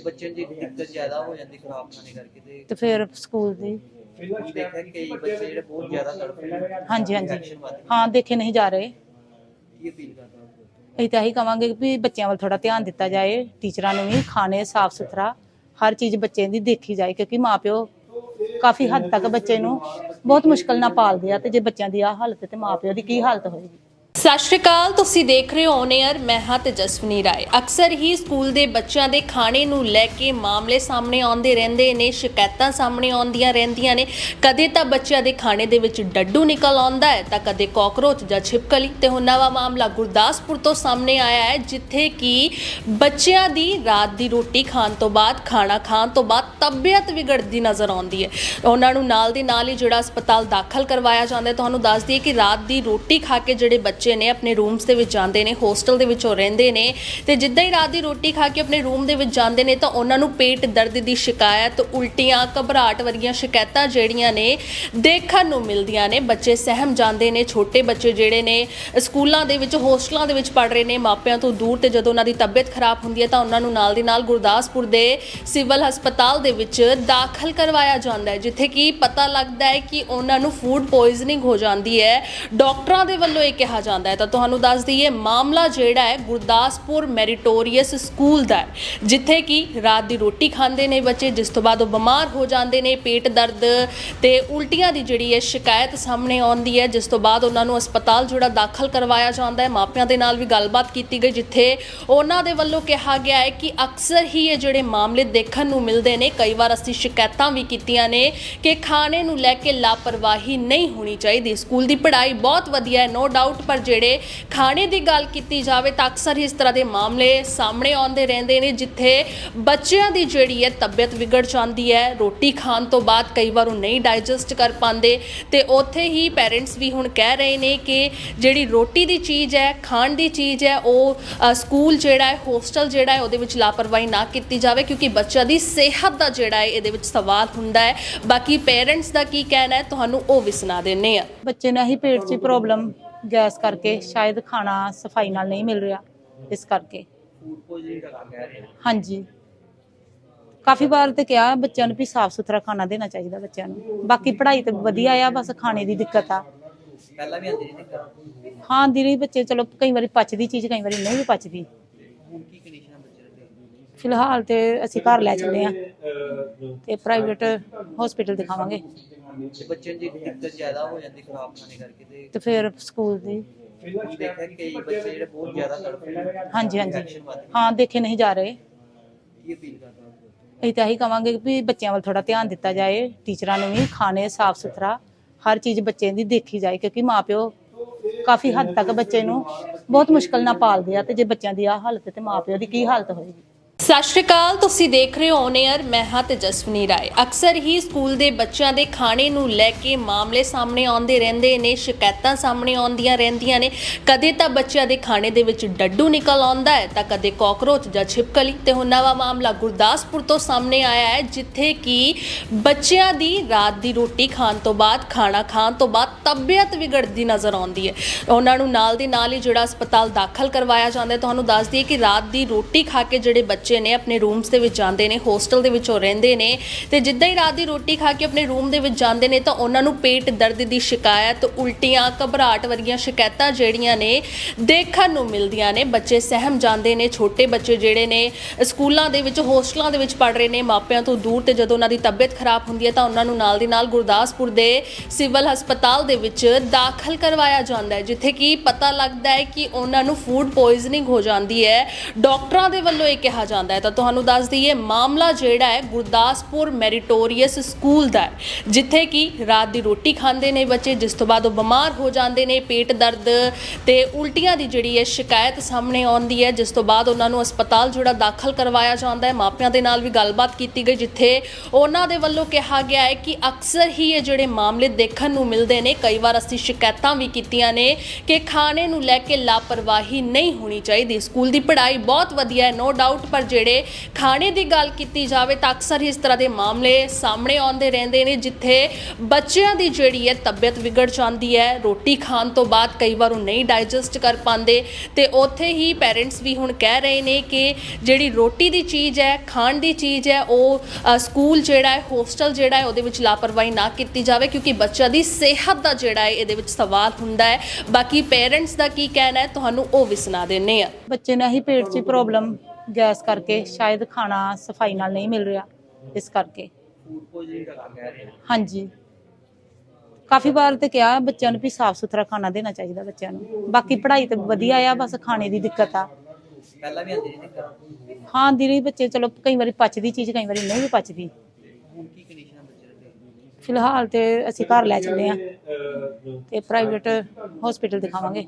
S3: ਬੱਚੇ ਦੀ ਦਿੱਕਤ ਜ਼ਿਆਦਾ ਹੋ ਜਾਂਦੀ ਖਰਾਬ ਖਾਣੇ ਕਰਕੇ ਤੇ
S2: ਤੇ ਫਿਰ ਸਕੂਲ ਦੀ।
S3: ਹੁਣ ਦੇਖਿਆ ਕਿ ਕਈ ਬੱਚੇ ਜਿਹੜੇ ਬਹੁਤ ਜ਼ਿਆਦਾ ਤੜਫਦੇ ਨੇ
S2: ਹਾਂਜੀ ਹਾਂਜੀ।
S3: Infection ਵੱਧ ਗਈ।
S2: ਹਾਂ ਦੇਖੇ ਨਹੀਂ ਜਾ ਰਹੇ।
S3: ਕੀ ਅਪੀਲ ਕਰਦੇ ਹੋ?
S2: ਅਸੀਂ ਤਾਂ ਇਹੀ ਕਵਾਂਗੇ ਵੀ ਬੱਚਿਆਂ ਵੱਲ ਥੋੜਾ ਧਿਆਨ ਦਿੱਤਾ ਜਾਏ ਟੀਚਰਾਂ ਨੂੰ ਵੀ ਖਾਣੇ ਸਾਫ਼ ਸੁਥਰਾ ਹਰ ਚੀਜ਼ ਬੱਚੇ ਦੀ ਦੇਖੀ ਜਾਏ ਕਿਉਂਕਿ ਮਾਪਿਓ ਕਾਫੀ ਹੱਦ ਤੱਕ ਬੱਚੇ ਨੂੰ ਬਹੁਤ ਮੁਸ਼ਕਲ ਨਾਲ ਪਾਲਦੇ ਆ ਤੇ ਜੇ ਬੱਚਿਆਂ ਦੀ ਆ ਹਾਲਤ ਤੇ ਮਾਪਿਓ ਦੀ ਕੀ ਹਾਲਤ ਹੋਏਗੀ?
S1: ਸਤਿ ਸ਼੍ਰੀ ਅਕਾਲ, ਤੁਸੀਂ ਦੇਖ ਰਹੇ ਹੋ ਔਨ 에ਅਰ ਮੈਂ ਹਾਂ ਤੇਜਸਵਨੀ ਰਾਏ। ਅਕਸਰ ਹੀ ਸਕੂਲ ਦੇ ਬੱਚਿਆਂ ਦੇ ਖਾਣੇ ਨੂੰ ਲੈ ਕੇ ਮਾਮਲੇ ਸਾਹਮਣੇ ਆਉਂਦੇ ਰਹਿੰਦੇ ਨੇ, ਸ਼ਿਕਾਇਤਾਂ ਸਾਹਮਣੇ ਆਉਂਦੀਆਂ ਰਹਿੰਦੀਆਂ ਨੇ। ਕਦੇ ਤਾਂ ਬੱਚਿਆਂ ਦੇ ਖਾਣੇ ਦੇ ਵਿੱਚ ਡੱਡੂ ਨਿਕਲ ਆਉਂਦਾ ਹੈ, ਤਾਂ ਕਦੇ ਕਾਕਰੋਚ ਜਾਂ ਛਿਪਕਲੀ। ਤੇ ਹੁਣ ਨਵਾਂ ਮਾਮਲਾ ਗੁਰਦਾਸਪੁਰ ਤੋਂ ਸਾਹਮਣੇ ਆਇਆ ਹੈ, ਜਿੱਥੇ ਕਿ ਬੱਚਿਆਂ ਦੀ ਰਾਤ ਦੀ ਰੋਟੀ ਖਾਣ ਤੋਂ ਬਾਅਦ, ਖਾਣਾ ਖਾਣ ਤੋਂ ਬਾਅਦ ਤਬੀਅਤ ਵਿਗੜਦੀ ਨਜ਼ਰ ਆਉਂਦੀ ਹੈ। ਉਹਨਾਂ ਨੂੰ ਨਾਲ ਦੀ ਨਾਲ ਹੀ ਜਿਹੜਾ ਹਸਪਤਾਲ ਦਾਖਲ ਕਰਵਾਇਆ ਜਾਂਦਾ ਤੁਹਾਨੂੰ ਦੱਸ ਦਈਏ ਕਿ ਰਾਤ ਦੀ ਰੋਟੀ ਖਾ ਕੇ ਜਿਹੜੇ ਬੱਚੇ ਬੱਚੇ ਨੇ ਆਪਣੇ ਰੂਮਸ ਦੇ ਵਿੱਚ ਜਾਂਦੇ ਨੇ ਹੋਸਟਲ ਦੇ ਵਿੱਚ ਉਹ ਰਹਿੰਦੇ ਨੇ ਤੇ ਜਿੱਦਾਂ ਹੀ ਰਾਤ ਦੀ ਰੋਟੀ ਖਾ ਕੇ ਆਪਣੇ ਰੂਮ ਦੇ ਵਿੱਚ ਜਾਂਦੇ ਨੇ ਤਾਂ ਉਹਨਾਂ ਨੂੰ ਪੇਟ ਦਰਦ ਦੀ ਸ਼ਿਕਾਇਤ, ਉਲਟੀਆਂ, ਘਬਰਾਹਟ ਵਰਗੀਆਂ ਸ਼ਿਕਾਇਤਾਂ ਜਿਹੜੀਆਂ ਨੇ ਦੇਖਣ ਨੂੰ ਮਿਲਦੀਆਂ ਨੇ। ਬੱਚੇ ਸਹਿਮ ਜਾਂਦੇ ਨੇ, ਛੋਟੇ ਬੱਚੇ ਜਿਹੜੇ ਨੇ ਸਕੂਲਾਂ ਦੇ ਵਿੱਚ, ਹੋਸਟਲਾਂ ਦੇ ਵਿੱਚ ਪੜ ਰਹੇ ਨੇ, ਮਾਪਿਆਂ ਤੋਂ ਦੂਰ ਤੇ ਜਦੋਂ ਉਹਨਾਂ ਦੀ ਤਬੀਅਤ ਖਰਾਬ ਹੁੰਦੀ ਹੈ ਤਾਂ ਉਹਨਾਂ ਨੂੰ ਨਾਲ ਦੀ ਨਾਲ ਗੁਰਦਾਸਪੁਰ ਦੇ ਸਿਵਲ ਹਸਪਤਾਲ ਦੇ ਵਿੱਚ ਦਾਖਲ ਕਰਵਾਇਆ ਜਾਂਦਾ ਹੈ, ਜਿੱਥੇ ਕਿ ਪਤਾ ਲੱਗਦਾ ਹੈ ਕਿ ਉਹਨਾਂ ਨੂੰ ਫੂਡ ਪੋਇਜ਼ਨਿੰਗ ਹੋ ਜਾਂਦੀ ਹੈ। ਡਾਕਟਰਾਂ ਦੇ ਵੱਲੋਂ ਇਹ ਕਿਹਾ ਜਾਂਦਾ ਹੈ ਤਾਂ ਤੁਹਾਨੂੰ ਦੱਸ ਦਈਏ, ਮਾਮਲਾ ਜਿਹੜਾ ਹੈ ਗੁਰਦਾਸਪੁਰ ਮੈਰੀਟੋਰੀਅਸ ਸਕੂਲ ਦਾ ਜਿੱਥੇ ਕਿ ਰਾਤ ਦੀ ਰੋਟੀ ਖਾਂਦੇ ਨੇ ਬੱਚੇ, ਜਿਸ ਤੋਂ ਬਾਅਦ ਉਹ ਬਿਮਾਰ ਹੋ ਜਾਂਦੇ ਨੇ, ਪੇਟ ਦਰਦ ਤੇ ਉਲਟੀਆਂ ਦੀ ਜਿਹੜੀ ਹੈ ਸ਼ਿਕਾਇਤ ਸਾਹਮਣੇ ਆਉਂਦੀ ਹੈ, ਜਿਸ ਤੋਂ ਬਾਅਦ ਉਹਨਾਂ ਨੂੰ ਹਸਪਤਾਲ ਜਿਹੜਾ ਦਾਖਲ ਕਰਵਾਇਆ ਜਾਂਦਾ ਹੈ। ਮਾਪਿਆਂ ਦੇ ਨਾਲ ਵੀ ਗੱਲਬਾਤ ਕੀਤੀ ਗਈ, ਜਿੱਥੇ ਉਹਨਾਂ ਦੇ ਵੱਲੋਂ ਕਿਹਾ ਗਿਆ ਹੈ ਕਿ ਅਕਸਰ ਹੀ ਇਹ ਜਿਹੜੇ ਮਾਮਲੇ ਦੇਖਣ ਨੂੰ ਮਿਲਦੇ ਨੇ, ਕਈ ਵਾਰ ਅਸੀਂ ਸ਼ਿਕਾਇਤਾਂ ਵੀ ਕੀਤੀਆਂ ਨੇ ਕਿ ਖਾਣੇ ਨੂੰ ਲੈ ਕੇ ਲਾਪਰਵਾਹੀ ਨਹੀਂ ਹੋਣੀ ਚਾਹੀਦੀ। ਸਕੂਲ ਦੀ ਪੜ੍ਹਾਈ ਬਹੁਤ ਵਧੀਆ ਹੈ ਨੋ ਡਾਊਟ ਪਰ ਜਿਹੜੇ ਖਾਣੇ ਦੀ ਗੱਲ ਕੀਤੀ ਜਾਵੇ ਤਾਂ ਅਕਸਰ ਹੀ ਇਸ ਤਰ੍ਹਾਂ ਦੇ ਮਾਮਲੇ ਸਾਹਮਣੇ ਆਉਂਦੇ ਰਹਿੰਦੇ ਨੇ, ਜਿੱਥੇ ਬੱਚਿਆਂ ਦੀ ਜਿਹੜੀ ਹੈ ਤਬੀਅਤ ਵਿਗੜ ਜਾਂਦੀ ਹੈ, ਰੋਟੀ ਖਾਣ ਤੋਂ ਬਾਅਦ ਕਈ ਵਾਰ ਉਹ ਨਹੀਂ ਡਾਈਜੈਸਟ ਕਰ ਪਾਉਂਦੇ ਤੇ ਉੱਥੇ ਹੀ ਪੈਰੈਂਟਸ ਵੀ ਹੁਣ ਕਹਿ ਰਹੇ ਨੇ ਕਿ ਜਿਹੜੀ ਰੋਟੀ ਦੀ ਚੀਜ਼ ਹੈ, ਖਾਣ ਦੀ ਚੀਜ਼ ਹੈ, ਉਹ ਸਕੂਲ ਜਿਹੜਾ ਹੈ ਹੋਸਟਲ ਜਿਹੜਾ ਹੈ, ਉਹਦੇ ਵਿੱਚ ਲਾਪਰਵਾਹੀ ਨਾ ਕੀਤੀ ਜਾਵੇ ਕਿਉਂਕਿ ਬੱਚਿਆਂ ਦੀ ਸਿਹਤ ਦਾ ਜਿਹੜਾ ਹੈ, ਇਹਦੇ ਵਿੱਚ ਸਵਾਲ ਹੁੰਦਾ ਹੈ। ਬਾਕੀ ਪੇਰੈਂਟਸ ਦਾ ਕੀ ਕਹਿਣਾ ਹੈ, ਤੁਹਾਨੂੰ ਉਹ ਵੀ ਸੁਣਾ ਦਿੰਨੇ ਆ
S2: ਬੱਚੇ ਨਾਲ ਹੀ ਪੇਟ 'ਚ ਪ੍ਰੋਬਲਮ ਗੈਸ ਕਰਕੇ ਸ਼ਾਇਦ ਖਾਣਾ ਸਫ਼ਾਈ ਨਾਲ ਨਹੀਂ ਮਿਲ ਰਿਹਾ ਇਸ ਕਰਕੇ।
S3: ਫੂਡ ਪੋਇਜ਼ਨਿੰਗ ਦਾ ਕਹਿ ਰਹੇ ਨੇ
S2: ਹਾਂਜੀ। ਕਾਫੀ ਵਾਰ ਤੇ ਕਿਹਾ ਬੱਚਿਆਂ ਨੂੰ ਵੀ ਸਾਫ਼ ਸੁਥਰਾ ਖਾਣਾ ਦੇਣਾ ਚਾਹੀਦਾ ਬੱਚਿਆਂ ਨੂੰ। ਬਾਕੀ ਪੜ੍ਹਾਈ ਤੇ ਵਧੀਆ ਆ ਬਸ ਖਾਣੇ ਦੀ ਦਿੱਕਤ ਆ।
S3: ਪਹਿਲਾਂ ਵੀ ਆਂਦੀ ਨਹੀਂ ਕਰ
S2: ਹਾਂ ਦੀ ਬੱਚੇ ਚਲੋ ਕਈ ਵਾਰੀ ਪਚਦੀ ਚੀਜ਼ ਕਈ ਵਾਰੀ ਨਹੀਂ ਵੀ ਪਚਦੀ।
S3: ਹੁਣ ਕੀ ਕੰਡੀਸ਼ਨ ਹੈ ਬੱਚੇ ਦੀ?
S2: ਫਿਲਹਾਲ ਤੇ ਅਸੀਂ ਘਰ ਲੈ ਚੱਲੇ ਆ ਤੇ ਪ੍ਰਾਈਵੇਟ ਹਸਪੀਟਲ ਦਿਖਾਵਾਂਗੇ।
S3: ਤੇ ਬੱਚਿਆਂ ਦੀ ਦਿੱਕਤ ਜ਼ਿਆਦਾ ਹੋ ਜਾਂਦੀ ਖਰਾਬ ਖਾਣੇ ਕਰਕੇ ਤੇ
S2: ਤੇ ਫਿਰ ਸਕੂਲ ਦੀ।
S3: ਹੁਣ ਦੇਖਿਆ ਕਿ ਕਈ ਬੱਚੇ ਜਿਹੜੇ ਬਹੁਤ ਜ਼ਿਆਦਾ ਤੜਫਦੇ ਨੇ
S2: ਹਾਂਜੀ ਹਾਂਜੀ। ਹਾਂ ਦੇਖੇ ਨਹੀਂ ਜਾ ਰਹੇ।
S3: ਕੀ ਅਪੀਲ ਕਰਦਾ ਹਾਂ?
S2: ਅਸੀਂ ਤਾਂ ਇਹੀ ਕਵਾਂਗੇ ਵੀ ਬੱਚਿਆਂ ਵੱਲ ਥੋੜਾ ਧਿਆਨ ਦਿੱਤਾ ਜਾਏ ਟੀਚਰਾਂ ਨੂੰ ਵੀ ਖਾਣੇ ਸਾਫ਼ ਸੁਥਰਾ ਹਰ ਚੀਜ਼ ਬੱਚੇ ਦੀ ਦੇਖੀ ਜਾਏ ਕਿਉਂਕਿ ਮਾਪਿਓ ਕਾਫੀ ਹੱਦ ਤੱਕ ਬੱਚੇ ਨੂੰ ਬਹੁਤ ਮੁਸ਼ਕਲ ਨਾਲ ਪਾਲਦੇ ਆ ਤੇ ਜੇ ਬੱਚਿਆਂ ਦੀ ਆ ਹਾਲਤ ਤੇ ਮਾਪਿਓ ਦੀ ਕੀ ਹਾਲਤ ਹੋਏਗੀ?
S1: ਸਤਿ ਸ਼੍ਰੀ ਅਕਾਲ, ਤੁਸੀਂ ਦੇਖ ਰਹੇ ਹੋ ਔਨ 에ਅਰ ਮੈਂ ਹਾਂ ਤੇਜਸਵਨੀ ਰਾਏ। ਅਕਸਰ ਹੀ ਸਕੂਲ ਦੇ ਬੱਚਿਆਂ ਦੇ ਖਾਣੇ ਨੂੰ ਲੈ ਕੇ ਮਾਮਲੇ ਸਾਹਮਣੇ ਆਉਂਦੇ ਰਹਿੰਦੇ ਨੇ, ਸ਼ਿਕਾਇਤਾਂ ਸਾਹਮਣੇ ਆਉਂਦੀਆਂ ਰਹਿੰਦੀਆਂ ਨੇ। ਕਦੇ ਤਾਂ ਬੱਚਿਆਂ ਦੇ ਖਾਣੇ ਦੇ ਵਿੱਚ ਡੱਡੂ ਨਿਕਲ ਆਉਂਦਾ ਹੈ, ਤਾਂ ਕਦੇ ਕਾਕਰੋਚ ਜਾਂ ਛਿਪਕਲੀ। ਤੇ ਹੁਣ ਨਵਾਂ ਮਾਮਲਾ ਗੁਰਦਾਸਪੁਰ ਤੋਂ ਸਾਹਮਣੇ ਆਇਆ ਹੈ, ਜਿੱਥੇ ਕਿ ਬੱਚਿਆਂ ਦੀ ਰਾਤ ਦੀ ਰੋਟੀ ਖਾਣ ਤੋਂ ਬਾਅਦ, ਖਾਣਾ ਖਾਣ ਤੋਂ ਬਾਅਦ ਤਬੀਅਤ ਵਿਗੜਦੀ ਨਜ਼ਰ ਆਉਂਦੀ ਹੈ। ਉਹਨਾਂ ਨੂੰ ਨਾਲ ਦੀ ਨਾਲ ਹੀ ਜਿਹੜਾ ਹਸਪਤਾਲ ਦਾਖਲ ਕਰਵਾਇਆ ਜਾਂਦਾ ਤੁਹਾਨੂੰ ਦੱਸ ਦਈਏ ਕਿ ਰਾਤ ਦੀ ਰੋਟੀ ਖਾ ਕੇ ਜਿਹੜੇ ਬੱਚੇ ਨੇ ਆਪਣੇ ਰੂਮਸ ਦੇ ਵਿੱਚ ਜਾਂਦੇ ਨੇ ਹੋਸਟਲ ਦੇ ਵਿੱਚ ਉਹ ਰਹਿੰਦੇ ਨੇ ਤੇ ਜਿੱਦਾਂ ਹੀ ਰਾਤ ਦੀ ਰੋਟੀ ਖਾ ਕੇ ਆਪਣੇ ਰੂਮ ਦੇ ਵਿੱਚ ਜਾਂਦੇ ਨੇ ਤਾਂ ਉਹਨਾਂ ਨੂੰ ਪੇਟ ਦਰਦ ਦੀ ਸ਼ਿਕਾਇਤ, ਉਲਟੀਆਂ, ਘਬਰਾਹਟ ਵਰਗੀਆਂ ਸ਼ਿਕਾਇਤਾਂ ਜਿਹੜੀਆਂ ਨੇ ਦੇਖਣ ਨੂੰ ਮਿਲਦੀਆਂ ਨੇ। ਬੱਚੇ ਸਹਿਮ ਜਾਂਦੇ ਨੇ, ਛੋਟੇ ਬੱਚੇ ਜਿਹੜੇ ਨੇ ਸਕੂਲਾਂ ਦੇ ਵਿੱਚ, ਹੋਸਟਲਾਂ ਦੇ ਵਿੱਚ ਪੜ ਰਹੇ ਨੇ, ਮਾਪਿਆਂ ਤੋਂ ਦੂਰ ਤੇ ਜਦੋਂ ਉਹਨਾਂ ਦੀ ਤਬੀਅਤ ਖਰਾਬ ਹੁੰਦੀ ਹੈ ਤਾਂ ਉਹਨਾਂ ਨੂੰ ਨਾਲ ਦੀ ਨਾਲ ਗੁਰਦਾਸਪੁਰ ਦੇ ਸਿਵਲ ਹਸਪਤਾਲ ਦੇ ਵਿੱਚ ਦਾਖਲ ਕਰਵਾਇਆ ਜਾਂਦਾ ਹੈ, ਜਿੱਥੇ ਕਿ ਪਤਾ ਲੱਗਦਾ ਹੈ ਕਿ ਉਹਨਾਂ ਨੂੰ ਫੂਡ ਪੋਇਜ਼ਨਿੰਗ ਹੋ ਜਾਂਦੀ ਹੈ। ਡਾਕਟਰਾਂ ਦੇ ਵੱਲੋਂ ਇਹ ਕਿਹਾ ਜਾਂਦਾ ਹੈ ਤਾਂ ਤੁਹਾਨੂੰ ਦੱਸ ਦਈਏ, ਮਾਮਲਾ ਜਿਹੜਾ ਹੈ ਗੁਰਦਾਸਪੁਰ ਮੈਰੀਟੋਰੀਅਸ ਸਕੂਲ ਦਾ ਹੈ, ਜਿੱਥੇ ਕਿ ਰਾਤ ਦੀ ਰੋਟੀ ਖਾਂਦੇ ਨੇ ਬੱਚੇ, ਜਿਸ ਤੋਂ ਬਾਅਦ ਉਹ ਬਿਮਾਰ ਹੋ ਜਾਂਦੇ ਨੇ, ਪੇਟ ਦਰਦ ਤੇ ਉਲਟੀਆਂ ਦੀ ਜਿਹੜੀ ਹੈ ਸ਼ਿਕਾਇਤ ਸਾਹਮਣੇ ਆਉਂਦੀ ਹੈ, ਜਿਸ ਤੋਂ ਬਾਅਦ ਉਹਨਾਂ ਨੂੰ ਹਸਪਤਾਲ ਜਿਹੜਾ ਦਾਖਲ ਕਰਵਾਇਆ ਜਾਂਦਾ ਹੈ। ਮਾਪਿਆਂ ਦੇ ਨਾਲ ਵੀ ਗੱਲਬਾਤ ਕੀਤੀ ਗਈ, ਜਿੱਥੇ ਉਹਨਾਂ ਦੇ ਵੱਲੋਂ ਕਿਹਾ ਗਿਆ ਹੈ ਕਿ ਅਕਸਰ ਹੀ ਇਹ ਜਿਹੜੇ ਮਾਮਲੇ ਦੇਖਣ ਨੂੰ ਮਿਲਦੇ ਨੇ, ਕਈ ਵਾਰ ਅਸੀਂ ਸ਼ਿਕਾਇਤਾਂ ਵੀ ਕੀਤੀਆਂ ਨੇ ਕਿ ਖਾਣੇ ਨੂੰ ਲੈ ਕੇ ਲਾਪਰਵਾਹੀ ਨਹੀਂ ਹੋਣੀ ਚਾਹੀਦੀ। ਸਕੂਲ ਦੀ ਪੜ੍ਹਾਈ ਬਹੁਤ ਵਧੀਆ ਹੈ ਨੋ ਡਾਊਟ ਪਰ ਜਿਹੜੇ ਖਾਣੇ ਦੀ ਗੱਲ ਕੀਤੀ ਜਾਵੇ ਤਾਂ ਅਕਸਰ ਹੀ ਇਸ ਤਰ੍ਹਾਂ ਦੇ ਮਾਮਲੇ ਸਾਹਮਣੇ ਆਉਂਦੇ ਰਹਿੰਦੇ ਨੇ, ਜਿੱਥੇ ਬੱਚਿਆਂ ਦੀ ਜਿਹੜੀ ਹੈ ਤਬੀਅਤ ਵਿਗੜ ਜਾਂਦੀ ਹੈ, ਰੋਟੀ ਖਾਣ ਤੋਂ ਬਾਅਦ ਕਈ ਵਾਰ ਉਹ ਨਹੀਂ ਡਾਈਜੈਸਟ ਕਰ ਪਾਉਂਦੇ ਤੇ ਉੱਥੇ ਹੀ ਪੇਰੈਂਟਸ ਵੀ ਹੁਣ ਕਹਿ ਰਹੇ ਨੇ ਕਿ ਜਿਹੜੀ ਰੋਟੀ ਦੀ ਚੀਜ਼ ਹੈ, ਖਾਣ ਦੀ ਚੀਜ਼ ਹੈ, ਉਹ ਸਕੂਲ ਜਿਹੜਾ ਹੈ ਹੋਸਟਲ ਜਿਹੜਾ ਹੈ, ਉਹਦੇ ਵਿੱਚ ਲਾਪਰਵਾਹੀ ਨਾ ਕੀਤੀ ਜਾਵੇ ਕਿਉਂਕਿ ਬੱਚਿਆਂ ਦੀ ਸਿਹਤ ਦਾ ਜਿਹੜਾ ਹੈ, ਇਹਦੇ ਵਿੱਚ ਸਵਾਲ ਹੁੰਦਾ ਹੈ। ਬਾਕੀ ਪੇਰੈਂਟਸ ਦਾ ਕੀ ਕਹਿਣਾ ਹੈ, ਤੁਹਾਨੂੰ ਉਹ ਵੀ ਸੁਣਾ ਦਿੰਨੇ ਆ
S2: ਬੱਚੇ ਨਾਲ ਹੀ ਪੇਟ 'ਚ ਪ੍ਰੋਬਲਮ ਗੈਸ ਕਰਕੇ ਸ਼ਾਇਦ ਖਾਣਾ ਸਫ਼ਾਈ ਨਾਲ ਨਹੀਂ ਮਿਲ ਰਿਹਾ ਇਸ ਕਰਕੇ।
S3: ਫੂਡ ਪੋਇਜ਼ਨਿੰਗ ਦਾ ਕਹਿ ਰਹੇ ਨੇ
S2: ਹਾਂਜੀ। ਕਾਫੀ ਵਾਰ ਤੇ ਕਿਹਾ ਬੱਚਿਆਂ ਨੂੰ ਵੀ ਸਾਫ਼ ਸੁਥਰਾ ਖਾਣਾ ਦੇਣਾ ਚਾਹੀਦਾ ਬੱਚਿਆਂ ਨੂੰ। ਬਾਕੀ ਪੜ੍ਹਾਈ ਤੇ ਵਧੀਆ ਆ ਬਸ ਖਾਣੇ ਦੀ ਦਿੱਕਤ ਆ।
S3: ਪਹਿਲਾਂ ਵੀ ਆਂਦੀ ਨਹੀਂ ਕਰ
S2: ਹਾਂ ਦੀ ਬੱਚੇ ਚਲੋ ਕਈ ਵਾਰੀ ਪਚਦੀ ਚੀਜ਼ ਕਈ ਵਾਰੀ ਨਹੀਂ ਵੀ ਪਚਦੀ।
S3: ਹੁਣ ਕੀ ਕੰਡੀਸ਼ਨ ਹੈ ਬੱਚੇ ਦੀ?
S2: ਫਿਲਹਾਲ ਤੇ ਅਸੀਂ ਘਰ ਲੈ ਚੱਲੇ ਆ ਤੇ ਪ੍ਰਾਈਵੇਟ ਹਸਪੀਟਲ ਦਿਖਾਵਾਂਗੇ।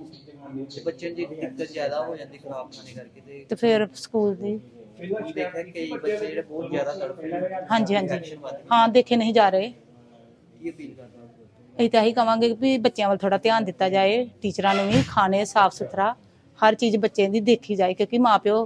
S3: ਤੇ ਬੱਚਿਆਂ ਦੀ ਦਿੱਕਤ ਜ਼ਿਆਦਾ ਹੋ ਜਾਂਦੀ ਖਰਾਬ ਖਾਣੇ ਕਰਕੇ ਤੇ
S2: ਤੇ ਫਿਰ ਸਕੂਲ ਦੀ।
S3: ਹੁਣ ਦੇਖਿਆ ਕਿ ਕਈ ਬੱਚੇ ਜਿਹੜੇ ਬਹੁਤ ਜ਼ਿਆਦਾ ਤੜਫਦੇ ਨੇ।
S2: ਹਾਂਜੀ ਹਾਂਜੀ। ਹਾਂ ਦੇਖੇ ਨਹੀਂ ਜਾ ਰਹੇ।
S3: ਕੀ ਅਪੀਲ ਕਰਦਾ ਹਾਂ?
S2: ਅਸੀਂ ਤਾਂ ਇਹੀ ਕਵਾਂਗੇ ਵੀ ਬੱਚਿਆਂ ਵੱਲ ਥੋੜਾ ਧਿਆਨ ਦਿੱਤਾ ਜਾਏ ਟੀਚਰਾਂ ਨੂੰ ਵੀ ਖਾਣੇ ਸਾਫ਼ ਸੁਥਰਾ ਹਰ ਚੀਜ਼ ਬੱਚੇ ਦੀ ਦੇਖੀ ਜਾਏ ਕਿਉਂਕਿ ਮਾਪਿਓ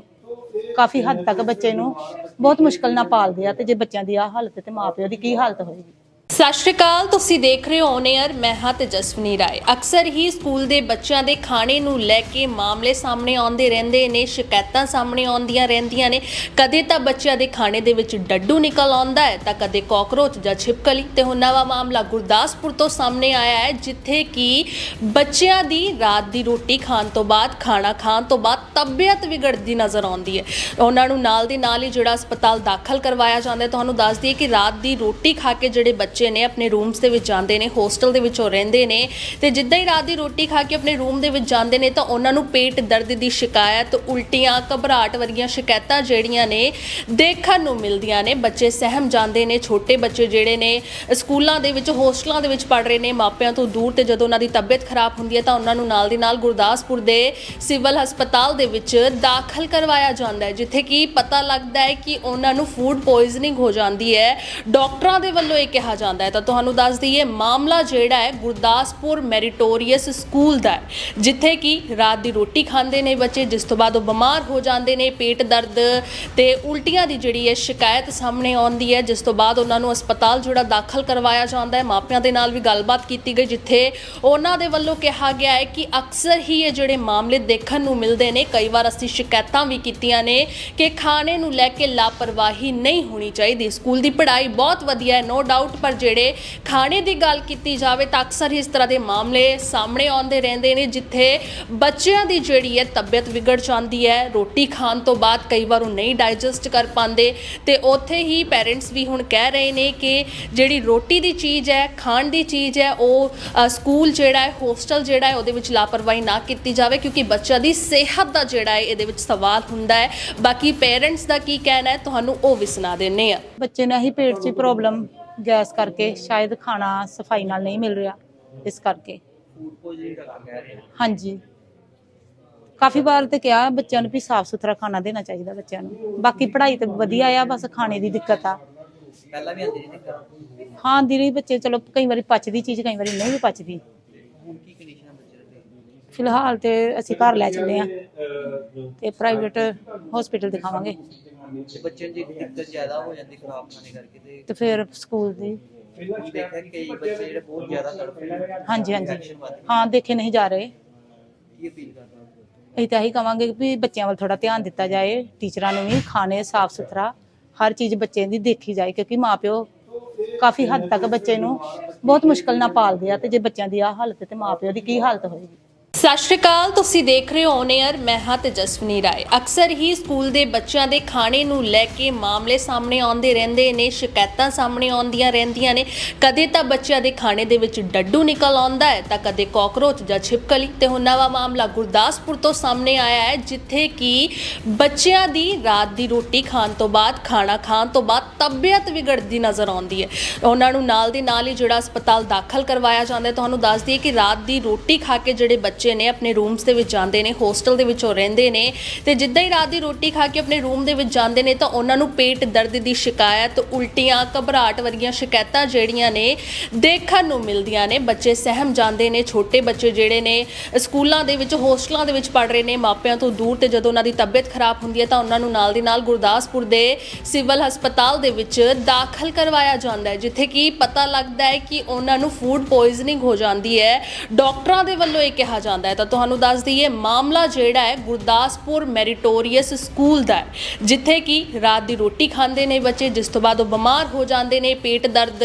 S2: ਕਾਫੀ ਹੱਦ ਤੱਕ ਬੱਚੇ ਨੂੰ ਬਹੁਤ ਮੁਸ਼ਕਲ ਨਾਲ ਪਾਲਦੇ ਆ ਤੇ ਜੇ ਬੱਚਿਆਂ ਦੀ ਆ ਹਾਲਤ ਤੇ ਮਾਪਿਓ ਦੀ ਕੀ ਹਾਲਤ ਹੋਏਗੀ?
S1: ਸਤਿ ਸ਼੍ਰੀ ਅਕਾਲ, ਤੁਸੀਂ ਦੇਖ ਰਹੇ ਹੋ ਔਨ 에ਅਰ ਮੈਂ ਹਾਂ ਤੇਜਸਵਨੀ ਰਾਏ। ਅਕਸਰ ਹੀ ਸਕੂਲ ਦੇ ਬੱਚਿਆਂ ਦੇ ਖਾਣੇ ਨੂੰ ਲੈ ਕੇ ਮਾਮਲੇ ਸਾਹਮਣੇ ਆਉਂਦੇ ਰਹਿੰਦੇ ਨੇ, ਸ਼ਿਕਾਇਤਾਂ ਸਾਹਮਣੇ ਆਉਂਦੀਆਂ ਰਹਿੰਦੀਆਂ ਨੇ। ਕਦੇ ਤਾਂ ਬੱਚਿਆਂ ਦੇ ਖਾਣੇ ਦੇ ਵਿੱਚ ਡੱਡੂ ਨਿਕਲ ਆਉਂਦਾ ਹੈ, ਤਾਂ ਕਦੇ ਕਾਕਰੋਚ ਜਾਂ ਛਿਪਕਲੀ। ਤੇ ਹੁਣ ਨਵਾਂ ਮਾਮਲਾ ਗੁਰਦਾਸਪੁਰ ਤੋਂ ਸਾਹਮਣੇ ਆਇਆ ਹੈ, ਜਿੱਥੇ ਕਿ ਬੱਚਿਆਂ ਦੀ ਰਾਤ ਦੀ ਰੋਟੀ ਖਾਣ ਤੋਂ ਬਾਅਦ, ਖਾਣਾ ਖਾਣ ਤੋਂ ਬਾਅਦ ਤਬੀਅਤ ਵਿਗੜਦੀ ਨਜ਼ਰ ਆਉਂਦੀ ਹੈ। ਉਹਨਾਂ ਨੂੰ ਨਾਲ ਦੀ ਨਾਲ ਹੀ ਜਿਹੜਾ ਹਸਪਤਾਲ ਦਾਖਲ ਕਰਵਾਇਆ ਜਾਂਦਾ ਤੁਹਾਨੂੰ ਦੱਸ ਦਈਏ ਕਿ ਰਾਤ ਦੀ ਰੋਟੀ ਖਾ ਕੇ ਜਿਹੜੇ ਬੱਚੇ ਬੱਚੇ ਨੇ ਆਪਣੇ ਰੂਮਸ ਦੇ ਵਿੱਚ ਜਾਂਦੇ ਨੇ ਹੋਸਟਲ ਦੇ ਵਿੱਚ ਉਹ ਰਹਿੰਦੇ ਨੇ ਤੇ ਜਿੱਦਾਂ ਹੀ ਰਾਤ ਦੀ ਰੋਟੀ ਖਾ ਕੇ ਆਪਣੇ ਰੂਮ ਦੇ ਵਿੱਚ ਜਾਂਦੇ ਨੇ ਤਾਂ ਉਹਨਾਂ ਨੂੰ ਪੇਟ ਦਰਦ ਦੀ ਸ਼ਿਕਾਇਤ, ਉਲਟੀਆਂ, ਘਬਰਾਹਟ ਵਰਗੀਆਂ ਸ਼ਿਕਾਇਤਾਂ ਜਿਹੜੀਆਂ ਨੇ ਦੇਖਣ ਨੂੰ ਮਿਲਦੀਆਂ ਨੇ। ਬੱਚੇ ਸਹਿਮ ਜਾਂਦੇ ਨੇ, ਛੋਟੇ ਬੱਚੇ ਜਿਹੜੇ ਨੇ ਸਕੂਲਾਂ ਦੇ ਵਿੱਚ, ਹੋਸਟਲਾਂ ਦੇ ਵਿੱਚ ਪੜ ਰਹੇ ਨੇ, ਮਾਪਿਆਂ ਤੋਂ ਦੂਰ ਤੇ ਜਦੋਂ ਉਹਨਾਂ ਦੀ ਤਬੀਅਤ ਖਰਾਬ ਹੁੰਦੀ ਹੈ ਤਾਂ ਉਹਨਾਂ ਨੂੰ ਨਾਲ ਦੀ ਨਾਲ ਗੁਰਦਾਸਪੁਰ ਦੇ ਸਿਵਲ ਹਸਪਤਾਲ ਦੇ ਵਿੱਚ ਦਾਖਲ ਕਰਵਾਇਆ ਜਾਂਦਾ ਹੈ, ਜਿੱਥੇ ਕਿ ਪਤਾ ਲੱਗਦਾ ਹੈ ਕਿ ਉਹਨਾਂ ਨੂੰ ਫੂਡ ਪੋਇਜ਼ਨਿੰਗ ਹੋ ਜਾਂਦੀ ਹੈ। ਡਾਕਟਰਾਂ ਦੇ ਵੱਲੋਂ ਇਹ ਕਿਹਾ ਜਾਂਦਾ ਹੈ ਤਾਂ ਤੁਹਾਨੂੰ ਦੱਸ ਦਈਏ, ਮਾਮਲਾ ਜਿਹੜਾ ਹੈ ਗੁਰਦਾਸਪੁਰ ਮੈਰੀਟੋਰੀਅਸ ਸਕੂਲ ਦਾ ਜਿੱਥੇ ਕਿ ਰਾਤ ਦੀ ਰੋਟੀ ਖਾਂਦੇ ਨੇ ਬੱਚੇ, ਜਿਸ ਤੋਂ ਬਾਅਦ ਉਹ ਬਿਮਾਰ ਹੋ ਜਾਂਦੇ ਨੇ, ਪੇਟ ਦਰਦ ਤੇ ਉਲਟੀਆਂ ਦੀ ਜਿਹੜੀ ਹੈ ਸ਼ਿਕਾਇਤ ਸਾਹਮਣੇ ਆਉਂਦੀ ਹੈ, ਜਿਸ ਤੋਂ ਬਾਅਦ ਉਹਨਾਂ ਨੂੰ ਹਸਪਤਾਲ ਜਿਹੜਾ ਦਾਖਲ ਕਰਵਾਇਆ ਜਾਂਦਾ ਹੈ। ਮਾਪਿਆਂ ਦੇ ਨਾਲ ਵੀ ਗੱਲਬਾਤ ਕੀਤੀ ਗਈ, ਜਿੱਥੇ ਉਹਨਾਂ ਦੇ ਵੱਲੋਂ ਕਿਹਾ ਗਿਆ ਹੈ ਕਿ ਅਕਸਰ ਹੀ ਇਹ ਜਿਹੜੇ ਮਾਮਲੇ ਦੇਖਣ ਨੂੰ ਮਿਲਦੇ ਨੇ, ਕਈ ਵਾਰ ਅਸੀਂ ਸ਼ਿਕਾਇਤਾਂ ਵੀ ਕੀਤੀਆਂ ਨੇ ਕਿ ਖਾਣੇ ਨੂੰ ਲੈ ਕੇ ਲਾਪਰਵਾਹੀ ਨਹੀਂ ਹੋਣੀ ਚਾਹੀਦੀ। ਸਕੂਲ ਦੀ ਪੜ੍ਹਾਈ ਬਹੁਤ ਵਧੀਆ ਹੈ ਨੋ ਡਾਊਟ ਪਰ ਜਿਹੜੇ ਖਾਣੇ ਦੀ ਗੱਲ ਕੀਤੀ ਜਾਵੇ ਤਾਂ ਅਕਸਰ ਹੀ ਇਸ ਤਰ੍ਹਾਂ ਦੇ ਮਾਮਲੇ ਸਾਹਮਣੇ ਆਉਂਦੇ ਰਹਿੰਦੇ ਨੇ, ਜਿੱਥੇ ਬੱਚਿਆਂ ਦੀ ਜਿਹੜੀ ਹੈ ਤਬੀਅਤ ਵਿਗੜ ਜਾਂਦੀ ਹੈ, ਰੋਟੀ ਖਾਣ ਤੋਂ ਬਾਅਦ ਕਈ ਵਾਰ ਉਹ ਨਹੀਂ ਡਾਈਜੈਸਟ ਕਰ ਪਾਉਂਦੇ ਤੇ ਉੱਥੇ ਹੀ ਪੈਰੈਂਟਸ ਵੀ ਹੁਣ ਕਹਿ ਰਹੇ ਨੇ ਕਿ ਜਿਹੜੀ ਰੋਟੀ ਦੀ ਚੀਜ਼ ਹੈ, ਖਾਣ ਦੀ ਚੀਜ਼ ਹੈ, ਉਹ ਸਕੂਲ ਜਿਹੜਾ ਹੈ ਹੋਸਟਲ ਜਿਹੜਾ ਹੈ, ਉਹਦੇ ਵਿੱਚ ਲਾਪਰਵਾਹੀ ਨਾ ਕੀਤੀ ਜਾਵੇ ਕਿਉਂਕਿ ਬੱਚਿਆਂ ਦੀ ਸਿਹਤ ਦਾ ਜਿਹੜਾ ਹੈ, ਇਹਦੇ ਵਿੱਚ ਸਵਾਲ ਹੁੰਦਾ ਹੈ। ਬਾਕੀ ਪੇਰੈਂਟਸ ਦਾ ਕੀ ਕਹਿਣਾ ਹੈ, ਤੁਹਾਨੂੰ ਉਹ ਵੀ ਸੁਣਾ ਦਿੰਨੇ ਆ
S2: ਬੱਚੇ ਨਾਲ ਹੀ ਪੇਟ 'ਚ ਪ੍ਰੋਬਲਮ ਗੈਸ ਕਰਕੇ ਸ਼ਾਇਦ ਖਾਣਾ ਸਫ਼ਾਈ ਨਾਲ ਨਹੀਂ ਮਿਲ ਰਿਹਾ ਇਸ ਕਰਕੇ।
S3: ਫੂਡ ਪੋਇਜ਼ਨਿੰਗ ਦਾ ਕਹਿ ਰਹੇ ਨੇ
S2: ਹਾਂਜੀ। ਕਾਫੀ ਵਾਰ ਤੇ ਕਿਹਾ ਬੱਚਿਆਂ ਨੂੰ ਵੀ ਸਾਫ਼ ਸੁਥਰਾ ਖਾਣਾ ਦੇਣਾ ਚਾਹੀਦਾ ਬੱਚਿਆਂ ਨੂੰ। ਬਾਕੀ ਪੜ੍ਹਾਈ ਤੇ ਵਧੀਆ ਆ ਬਸ ਖਾਣੇ ਦੀ ਦਿੱਕਤ ਆ।
S3: ਪਹਿਲਾਂ ਵੀ ਕਰ
S2: ਹਾਂ ਦੀ ਰਹੀ ਬੱਚੇ ਚਲੋ ਕਈ ਵਾਰੀ ਪਚਦੀ ਚੀਜ਼ ਕਈ ਵਾਰੀ ਨਹੀਂ ਵੀ ਪਚਦੀ।
S3: ਹੁਣ ਕੀ ਕੰਡੀਸ਼ਨ ਹੈ ਬੱਚੇ ਦੀ?
S2: ਫਿਲਹਾਲ ਤੇ ਅਸੀਂ ਘਰ ਲੈ ਚੱਲੇ ਆ ਤੇ ਪ੍ਰਾਈਵੇਟ ਹਸਪੀਟਲ ਦਿਖਾਵਾਂਗੇ।
S3: ਤੇ ਬੱਚੇ ਦੀ ਦਿੱਕਤ ਜ਼ਿਆਦਾ ਹੋ ਜਾਂਦੀ ਖਰਾਬ ਖਾਣੇ ਕਰਕੇ ਤੇ
S2: ਤੇ ਫਿਰ ਸਕੂਲ ਦੀ।
S3: ਹੁਣ ਦੇਖਿਆ ਕਿ ਕਈ ਬੱਚੇ ਜਿਹੜੇ ਬਹੁਤ ਜ਼ਿਆਦਾ ਤੜਫ ਰਹੇ ਨੇ
S2: ਹਾਂਜੀ ਹਾਂਜੀ।
S3: Infection ਵੱਧ ਗਈ।
S2: ਹਾਂ ਦੇਖੇ ਨਹੀਂ ਜਾ ਰਹੇ।
S3: ਕੀ ਅਪੀਲ ਕਰਦਾ
S2: ਅਸੀਂ ਤਾਂ ਇਹੀ ਕਵਾਂਗੇ ਵੀ ਬੱਚਿਆਂ ਵੱਲ ਥੋੜਾ ਧਿਆਨ ਦਿੱਤਾ ਜਾਏ ਟੀਚਰਾਂ ਨੂੰ ਵੀ ਖਾਣੇ ਸਾਫ਼ ਸੁਥਰਾ ਹਰ ਚੀਜ਼ ਬੱਚੇ ਦੀ ਦੇਖੀ ਜਾਏ ਕਿਉਂਕਿ ਮਾਪਿਓ ਕਾਫੀ ਹੱਦ ਤੱਕ ਬੱਚੇ ਨੂੰ ਬਹੁਤ ਮੁਸ਼ਕਲ ਨਾਲ ਪਾਲਦੇ ਆ ਤੇ ਜੇ ਬੱਚਿਆਂ ਦੀ ਆ ਹਾਲਤ ਤੇ ਮਾਪਿਓ ਦੀ ਕੀ ਹਾਲਤ ਹੋਏਗੀ?
S1: ਸਤਿ ਸ਼੍ਰੀ ਅਕਾਲ, ਤੁਸੀਂ ਦੇਖ ਰਹੇ ਹੋ ਔਨ 에ਅਰ ਮੈਂ ਹਾਂ ਤੇਜਸਵਨੀ ਰਾਏ। ਅਕਸਰ ਹੀ ਸਕੂਲ ਦੇ ਬੱਚਿਆਂ ਦੇ ਖਾਣੇ ਨੂੰ ਲੈ ਕੇ ਮਾਮਲੇ ਸਾਹਮਣੇ ਆਉਂਦੇ ਰਹਿੰਦੇ ਨੇ, ਸ਼ਿਕਾਇਤਾਂ ਸਾਹਮਣੇ ਆਉਂਦੀਆਂ ਰਹਿੰਦੀਆਂ ਨੇ। ਕਦੇ ਤਾਂ ਬੱਚਿਆਂ ਦੇ ਖਾਣੇ ਦੇ ਵਿੱਚ ਡੱਡੂ ਨਿਕਲ ਆਉਂਦਾ ਹੈ, ਤਾਂ ਕਦੇ ਕਾਕਰੋਚ ਜਾਂ ਛਿਪਕਲੀ। ਤੇ ਹੁਣ ਨਵਾਂ ਮਾਮਲਾ ਗੁਰਦਾਸਪੁਰ ਤੋਂ ਸਾਹਮਣੇ ਆਇਆ ਹੈ, ਜਿੱਥੇ ਕਿ ਬੱਚਿਆਂ ਦੀ ਰਾਤ ਦੀ ਰੋਟੀ ਖਾਣ ਤੋਂ ਬਾਅਦ, ਖਾਣਾ ਖਾਣ ਤੋਂ ਬਾਅਦ ਤਬੀਅਤ ਵਿਗੜਦੀ ਨਜ਼ਰ ਆਉਂਦੀ ਹੈ। ਉਹਨਾਂ ਨੂੰ ਨਾਲ ਦੀ ਨਾਲ ਹੀ ਜਿਹੜਾ ਹਸਪਤਾਲ ਦਾਖਲ ਕਰਵਾਇਆ ਜਾਂਦਾ ਤੁਹਾਨੂੰ ਦੱਸ ਦਈਏ ਕਿ ਰਾਤ ਦੀ ਰੋਟੀ ਖਾ ਕੇ ਜਿਹੜੇ ਬੱਚੇ ਨੇ ਆਪਣੇ ਰੂਮਸ ਦੇ ਵਿੱਚ ਜਾਂਦੇ ਨੇ ਹੋਸਟਲ ਦੇ ਵਿੱਚ ਉਹ ਰਹਿੰਦੇ ਨੇ ਤੇ ਜਿੱਦਾਂ ਹੀ ਰਾਤ ਦੀ ਰੋਟੀ ਖਾ ਕੇ ਆਪਣੇ ਰੂਮ ਦੇ ਵਿੱਚ ਜਾਂਦੇ ਨੇ ਤਾਂ ਉਹਨਾਂ ਨੂੰ ਪੇਟ ਦਰਦ ਦੀ ਸ਼ਿਕਾਇਤ, ਉਲਟੀਆਂ, ਘਬਰਾਹਟ ਵਰਗੀਆਂ ਸ਼ਿਕਾਇਤਾਂ ਜਿਹੜੀਆਂ ਨੇ ਦੇਖਣ ਨੂੰ ਮਿਲਦੀਆਂ ਨੇ। ਬੱਚੇ ਸਹਿਮ ਜਾਂਦੇ ਨੇ, ਛੋਟੇ ਬੱਚੇ ਜਿਹੜੇ ਨੇ ਸਕੂਲਾਂ ਦੇ ਵਿੱਚ, ਹੋਸਟਲਾਂ ਦੇ ਵਿੱਚ ਪੜ ਰਹੇ ਨੇ, ਮਾਪਿਆਂ ਤੋਂ ਦੂਰ ਤੇ ਜਦੋਂ ਉਹਨਾਂ ਦੀ ਤਬੀਅਤ ਖਰਾਬ ਹੁੰਦੀ ਹੈ ਤਾਂ ਉਹਨਾਂ ਨੂੰ ਨਾਲ ਦੀ ਨਾਲ ਗੁਰਦਾਸਪੁਰ ਦੇ ਸਿਵਲ ਹਸਪਤਾਲ ਦੇ ਵਿੱਚ ਦਾਖਲ ਕਰਵਾਇਆ ਜਾਂਦਾ ਹੈ, ਜਿੱਥੇ ਕਿ ਪਤਾ ਲੱਗਦਾ ਹੈ ਕਿ ਉਹਨਾਂ ਨੂੰ ਫੂਡ ਪੋਇਜ਼ਨਿੰਗ ਹੋ ਜਾਂਦੀ ਹੈ। ਡਾਕਟਰਾਂ ਦੇ ਵੱਲੋਂ ਇਹ ਕਿਹਾ ਜਾਂਦਾ ਹੈ, ਤਾਂ ਤੁਹਾਨੂੰ ਦੱਸ ਦਈਏ, ਮਾਮਲਾ ਜਿਹੜਾ ਹੈ, ਗੁਰਦਾਸਪੁਰ ਮੈਰੀਟੋਰੀਅਸ ਸਕੂਲ ਦਾ ਹੈ, ਜਿੱਥੇ ਕਿ ਰਾਤ ਦੀ ਰੋਟੀ ਖਾਂਦੇ ਨੇ ਬੱਚੇ, ਜਿਸ ਤੋਂ ਬਾਅਦ ਉਹ ਬਿਮਾਰ ਹੋ ਜਾਂਦੇ ਨੇ, ਪੇਟ ਦਰਦ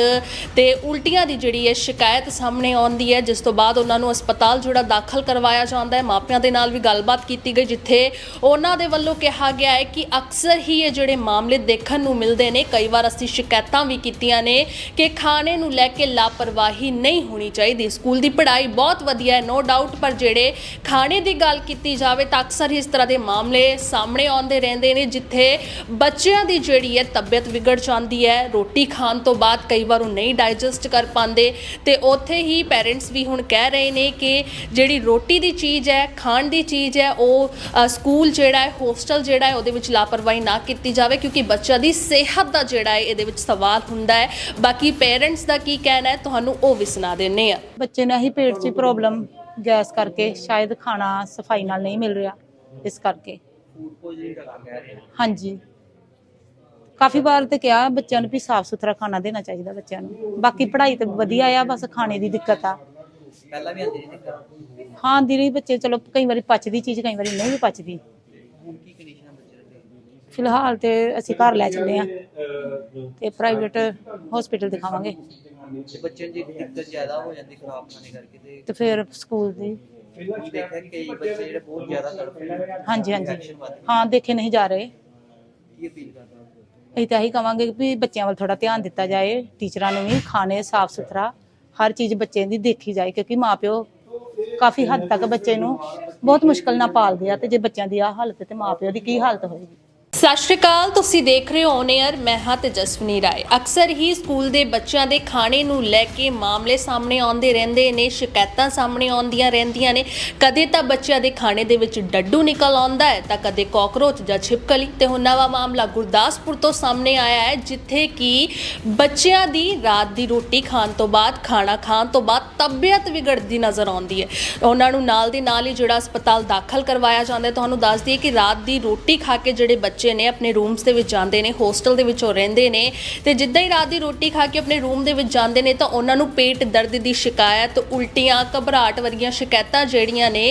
S1: ਤੇ ਉਲਟੀਆਂ ਦੀ ਜਿਹੜੀ ਹੈ ਸ਼ਿਕਾਇਤ ਸਾਹਮਣੇ ਆਉਂਦੀ ਹੈ, ਜਿਸ ਤੋਂ ਬਾਅਦ ਉਹਨਾਂ ਨੂੰ ਹਸਪਤਾਲ ਜਿਹੜਾ ਦਾਖਲ ਕਰਵਾਇਆ ਜਾਂਦਾ ਹੈ। ਮਾਪਿਆਂ ਦੇ ਨਾਲ ਵੀ ਗੱਲਬਾਤ ਕੀਤੀ ਗਈ, ਜਿੱਥੇ ਉਹਨਾਂ ਦੇ ਵੱਲੋਂ ਕਿਹਾ ਗਿਆ ਹੈ ਕਿ ਅਕਸਰ ਹੀ ਇਹ ਜਿਹੜੇ ਮਾਮਲੇ ਦੇਖਣ ਨੂੰ ਮਿਲਦੇ ਨੇ, ਕਈ ਵਾਰ ਅਸੀਂ ਸ਼ਿਕਾਇਤਾਂ ਵੀ ਕੀਤੀਆਂ ਨੇ ਕਿ ਖਾਣੇ ਨੂੰ ਲੈ ਕੇ ਲਾਪਰਵਾਹੀ ਨਹੀਂ ਹੋਣੀ ਚਾਹੀਦੀ। ਸਕੂਲ ਦੀ ਪੜ੍ਹਾਈ ਬਹੁਤ ਵਧੀਆ ਹੈ ਨੋ ਡਾਊਟ ਪਰ ਜਿਹੜੇ ਖਾਣੇ ਦੀ ਗੱਲ ਕੀਤੀ ਜਾਵੇ ਤਾਂ ਅਕਸਰ ਹੀ ਇਸ ਤਰ੍ਹਾਂ ਦੇ ਮਾਮਲੇ ਸਾਹਮਣੇ ਆਉਂਦੇ ਰਹਿੰਦੇ ਨੇ, ਜਿੱਥੇ ਬੱਚਿਆਂ ਦੀ ਜਿਹੜੀ ਹੈ ਤਬੀਅਤ ਵਿਗੜ ਜਾਂਦੀ ਹੈ, ਰੋਟੀ ਖਾਣ ਤੋਂ ਬਾਅਦ ਕਈ ਵਾਰ ਉਹ ਨਹੀਂ ਡਾਈਜੈਸਟ ਕਰ ਪਾਉਂਦੇ ਤੇ ਉੱਥੇ ਹੀ ਪੇਰੈਂਟਸ ਵੀ ਹੁਣ ਕਹਿ ਰਹੇ ਨੇ ਕਿ ਜਿਹੜੀ ਰੋਟੀ ਦੀ ਚੀਜ਼ ਹੈ, ਖਾਣ ਦੀ ਚੀਜ਼ ਹੈ, ਉਹ ਸਕੂਲ ਜਿਹੜਾ ਹੈ, ਹੋਸਟਲ ਜਿਹੜਾ ਹੈ, ਉਹਦੇ ਵਿੱਚ ਲਾਪਰਵਾਹੀ ਨਾ ਕੀਤੀ ਜਾਵੇ ਕਿਉਂਕਿ ਬੱਚਾ ਦੀ ਸਿਹਤ ਦਾ ਜਿਹੜਾ ਹੈ, ਇਹਦੇ ਵਿੱਚ ਸਵਾਲ ਹੁੰਦਾ ਹੈ। ਬਾਕੀ ਪੇਰੈਂਟਸ ਦਾ ਕੀ ਕਹਿਣਾ ਹੈ, ਤੁਹਾਨੂੰ ਉਹ ਵੀ ਸੁਣਾ ਦਿੰਨੇ ਆ
S2: ਬੱਚੇ ਨੂੰ ਹੀ ਪੇਟ 'ਚ ਪ੍ਰੋਬਲਮ ਗੈਸ ਕਰਕੇ ਸ਼ਾਇਦ ਖਾਣਾ ਸਫ਼ਾਈ ਨਾਲ ਨਹੀਂ ਮਿਲ ਰਿਹਾ ਇਸ ਕਰਕੇ।
S3: ਫੂਡ ਪੋਇਜ਼ਨਿੰਗ ਦਾ ਕਹਿ ਰਹੇ ਨੇ
S2: ਹਾਂਜੀ। ਕਾਫੀ ਵਾਰ ਤੇ ਕਿਹਾ ਬੱਚਿਆਂ ਨੂੰ ਵੀ ਸਾਫ਼ ਸੁਥਰਾ ਖਾਣਾ ਦੇਣਾ ਚਾਹੀਦਾ ਬੱਚਿਆਂ ਨੂੰ। ਬਾਕੀ ਪੜ੍ਹਾਈ ਤੇ ਵਧੀਆ ਆ ਬਸ ਖਾਣੇ ਦੀ ਦਿੱਕਤ ਆ।
S3: ਪਹਿਲਾਂ ਵੀ ਆਉਂਦੀ ਸੀ ਦਿੱਕਤ?
S2: ਹਾਂ ਦਿਲੀ ਬੱਚੇ ਚਲੋ ਕਈ ਵਾਰੀ ਪਚਦੀ ਚੀਜ਼ ਕਈ ਵਾਰੀ ਨਹੀਂ ਵੀ ਪਚਦੀ।
S3: ਹੁਣ ਕੀ ਕੰਡੀਸ਼ਨ ਹੈ ਬੱਚੇ ਦੀ?
S2: ਫਿਲਹਾਲ ਤੇ ਅਸੀਂ ਘਰ ਲੈ ਚੱਲੇ ਆ ਤੇ ਪ੍ਰਾਈਵੇਟ ਹਸਪੀਟਲ ਦਿਖਾਵਾਂਗੇ।
S3: ਤੇ ਬੱਚਿਆਂ ਦੀ ਦਿੱਕਤ ਜ਼ਿਆਦਾ ਹੋ ਜਾਂਦੀ ਖਰਾਬ ਖਾਣੇ ਕਰਕੇ ਤੇ
S2: ਤੇ ਫਿਰ ਸਕੂਲ ਦੀ।
S3: ਹੁਣ ਦੇਖਿਆ ਕਿ ਕਈ ਬੱਚੇ ਜਿਹੜੇ ਬਹੁਤ ਜ਼ਿਆਦਾ ਤੜਫ ਰਹੇ ਨੇ
S2: ਹਾਂਜੀ ਹਾਂਜੀ। ਹਾਂ ਦੇਖੇ ਨਹੀਂ ਜਾ ਰਹੇ।
S3: ਕੀ ਅਪੀਲ ਕਰਦਾ ਹਾਂ?
S2: ਅਸੀਂ ਤਾਂ ਇਹੀ ਕਵਾਂਗੇ ਵੀ ਬੱਚਿਆਂ ਵੱਲ ਥੋੜਾ ਧਿਆਨ ਦਿੱਤਾ ਜਾਏ ਟੀਚਰਾਂ ਨੂੰ ਵੀ ਖਾਣੇ ਸਾਫ਼ ਸੁਥਰਾ ਹਰ ਚੀਜ਼ ਬੱਚੇ ਦੀ ਦੇਖੀ ਜਾਏ ਕਿਉਂਕਿ ਮਾਪਿਓ ਕਾਫੀ ਹੱਦ ਤੱਕ ਬੱਚੇ ਨੂੰ ਬਹੁਤ ਮੁਸ਼ਕਲ ਨਾਲ ਪਾਲਦੇ ਆ ਤੇ ਜੇ ਬੱਚਿਆਂ ਦੀ ਆ ਹਾਲਤ ਤੇ ਮਾਪਿਓ ਦੀ ਕੀ ਹਾਲਤ ਹੋਏਗੀ?
S1: ਸਤਿ ਸ਼੍ਰੀ ਅਕਾਲ, ਤੁਸੀਂ ਦੇਖ ਰਹੇ ਹੋ ਔਨ 에ਅਰ ਮੈਂ ਹਾਂ ਤੇਜਸਵਨੀ ਰਾਏ। ਅਕਸਰ ਹੀ ਸਕੂਲ ਦੇ ਬੱਚਿਆਂ ਦੇ ਖਾਣੇ ਨੂੰ ਲੈ ਕੇ ਮਾਮਲੇ ਸਾਹਮਣੇ ਆਉਂਦੇ ਰਹਿੰਦੇ ਨੇ, ਸ਼ਿਕਾਇਤਾਂ ਸਾਹਮਣੇ ਆਉਂਦੀਆਂ ਰਹਿੰਦੀਆਂ ਨੇ। ਕਦੇ ਤਾਂ ਬੱਚਿਆਂ ਦੇ ਖਾਣੇ ਦੇ ਵਿੱਚ ਡੱਡੂ ਨਿਕਲ ਆਉਂਦਾ ਹੈ, ਤਾਂ ਕਦੇ ਕਾਕਰੋਚ ਜਾਂ ਛਿਪਕਲੀ। ਤੇ ਹੁਣ ਨਵਾਂ ਮਾਮਲਾ ਗੁਰਦਾਸਪੁਰ ਤੋਂ ਸਾਹਮਣੇ ਆਇਆ ਹੈ, ਜਿੱਥੇ ਕਿ ਬੱਚਿਆਂ ਦੀ ਰਾਤ ਦੀ ਰੋਟੀ ਖਾਣ ਤੋਂ ਬਾਅਦ, ਖਾਣਾ ਖਾਣ ਤੋਂ ਬਾਅਦ ਤਬੀਅਤ ਵਿਗੜਦੀ ਨਜ਼ਰ ਆਉਂਦੀ ਹੈ। ਉਹਨਾਂ ਨੂੰ ਨਾਲ ਦੇ ਨਾਲ ਹੀ ਜਿਹੜਾ ਹਸਪਤਾਲ ਦਾਖਲ ਕਰਵਾਇਆ ਜਾਂਦਾ ਹੈ, ਤੁਹਾਨੂੰ ਦੱਸ ਦਈਏ ਕਿ ਰਾਤ ਦੀ ਰੋਟੀ ਖਾ ਕੇ ਜਿਹੜੇ ਬੱਚੇ ਬੱਚੇ ਨੇ ਆਪਣੇ ਰੂਮਸ ਦੇ ਵਿੱਚ ਜਾਂਦੇ ਨੇ ਹੋਸਟਲ ਦੇ ਵਿੱਚ ਉਹ ਰਹਿੰਦੇ ਨੇ ਤੇ ਜਿੱਦਾਂ ਹੀ ਰਾਤ ਦੀ ਰੋਟੀ ਖਾ ਕੇ ਆਪਣੇ ਰੂਮ ਦੇ ਵਿੱਚ ਜਾਂਦੇ ਨੇ ਤਾਂ ਉਹਨਾਂ ਨੂੰ ਪੇਟ ਦਰਦ ਦੀ ਸ਼ਿਕਾਇਤ, ਉਲਟੀਆਂ, ਘਬਰਾਹਟ ਵਰਗੀਆਂ ਸ਼ਿਕਾਇਤਾਂ ਜਿਹੜੀਆਂ ਨੇ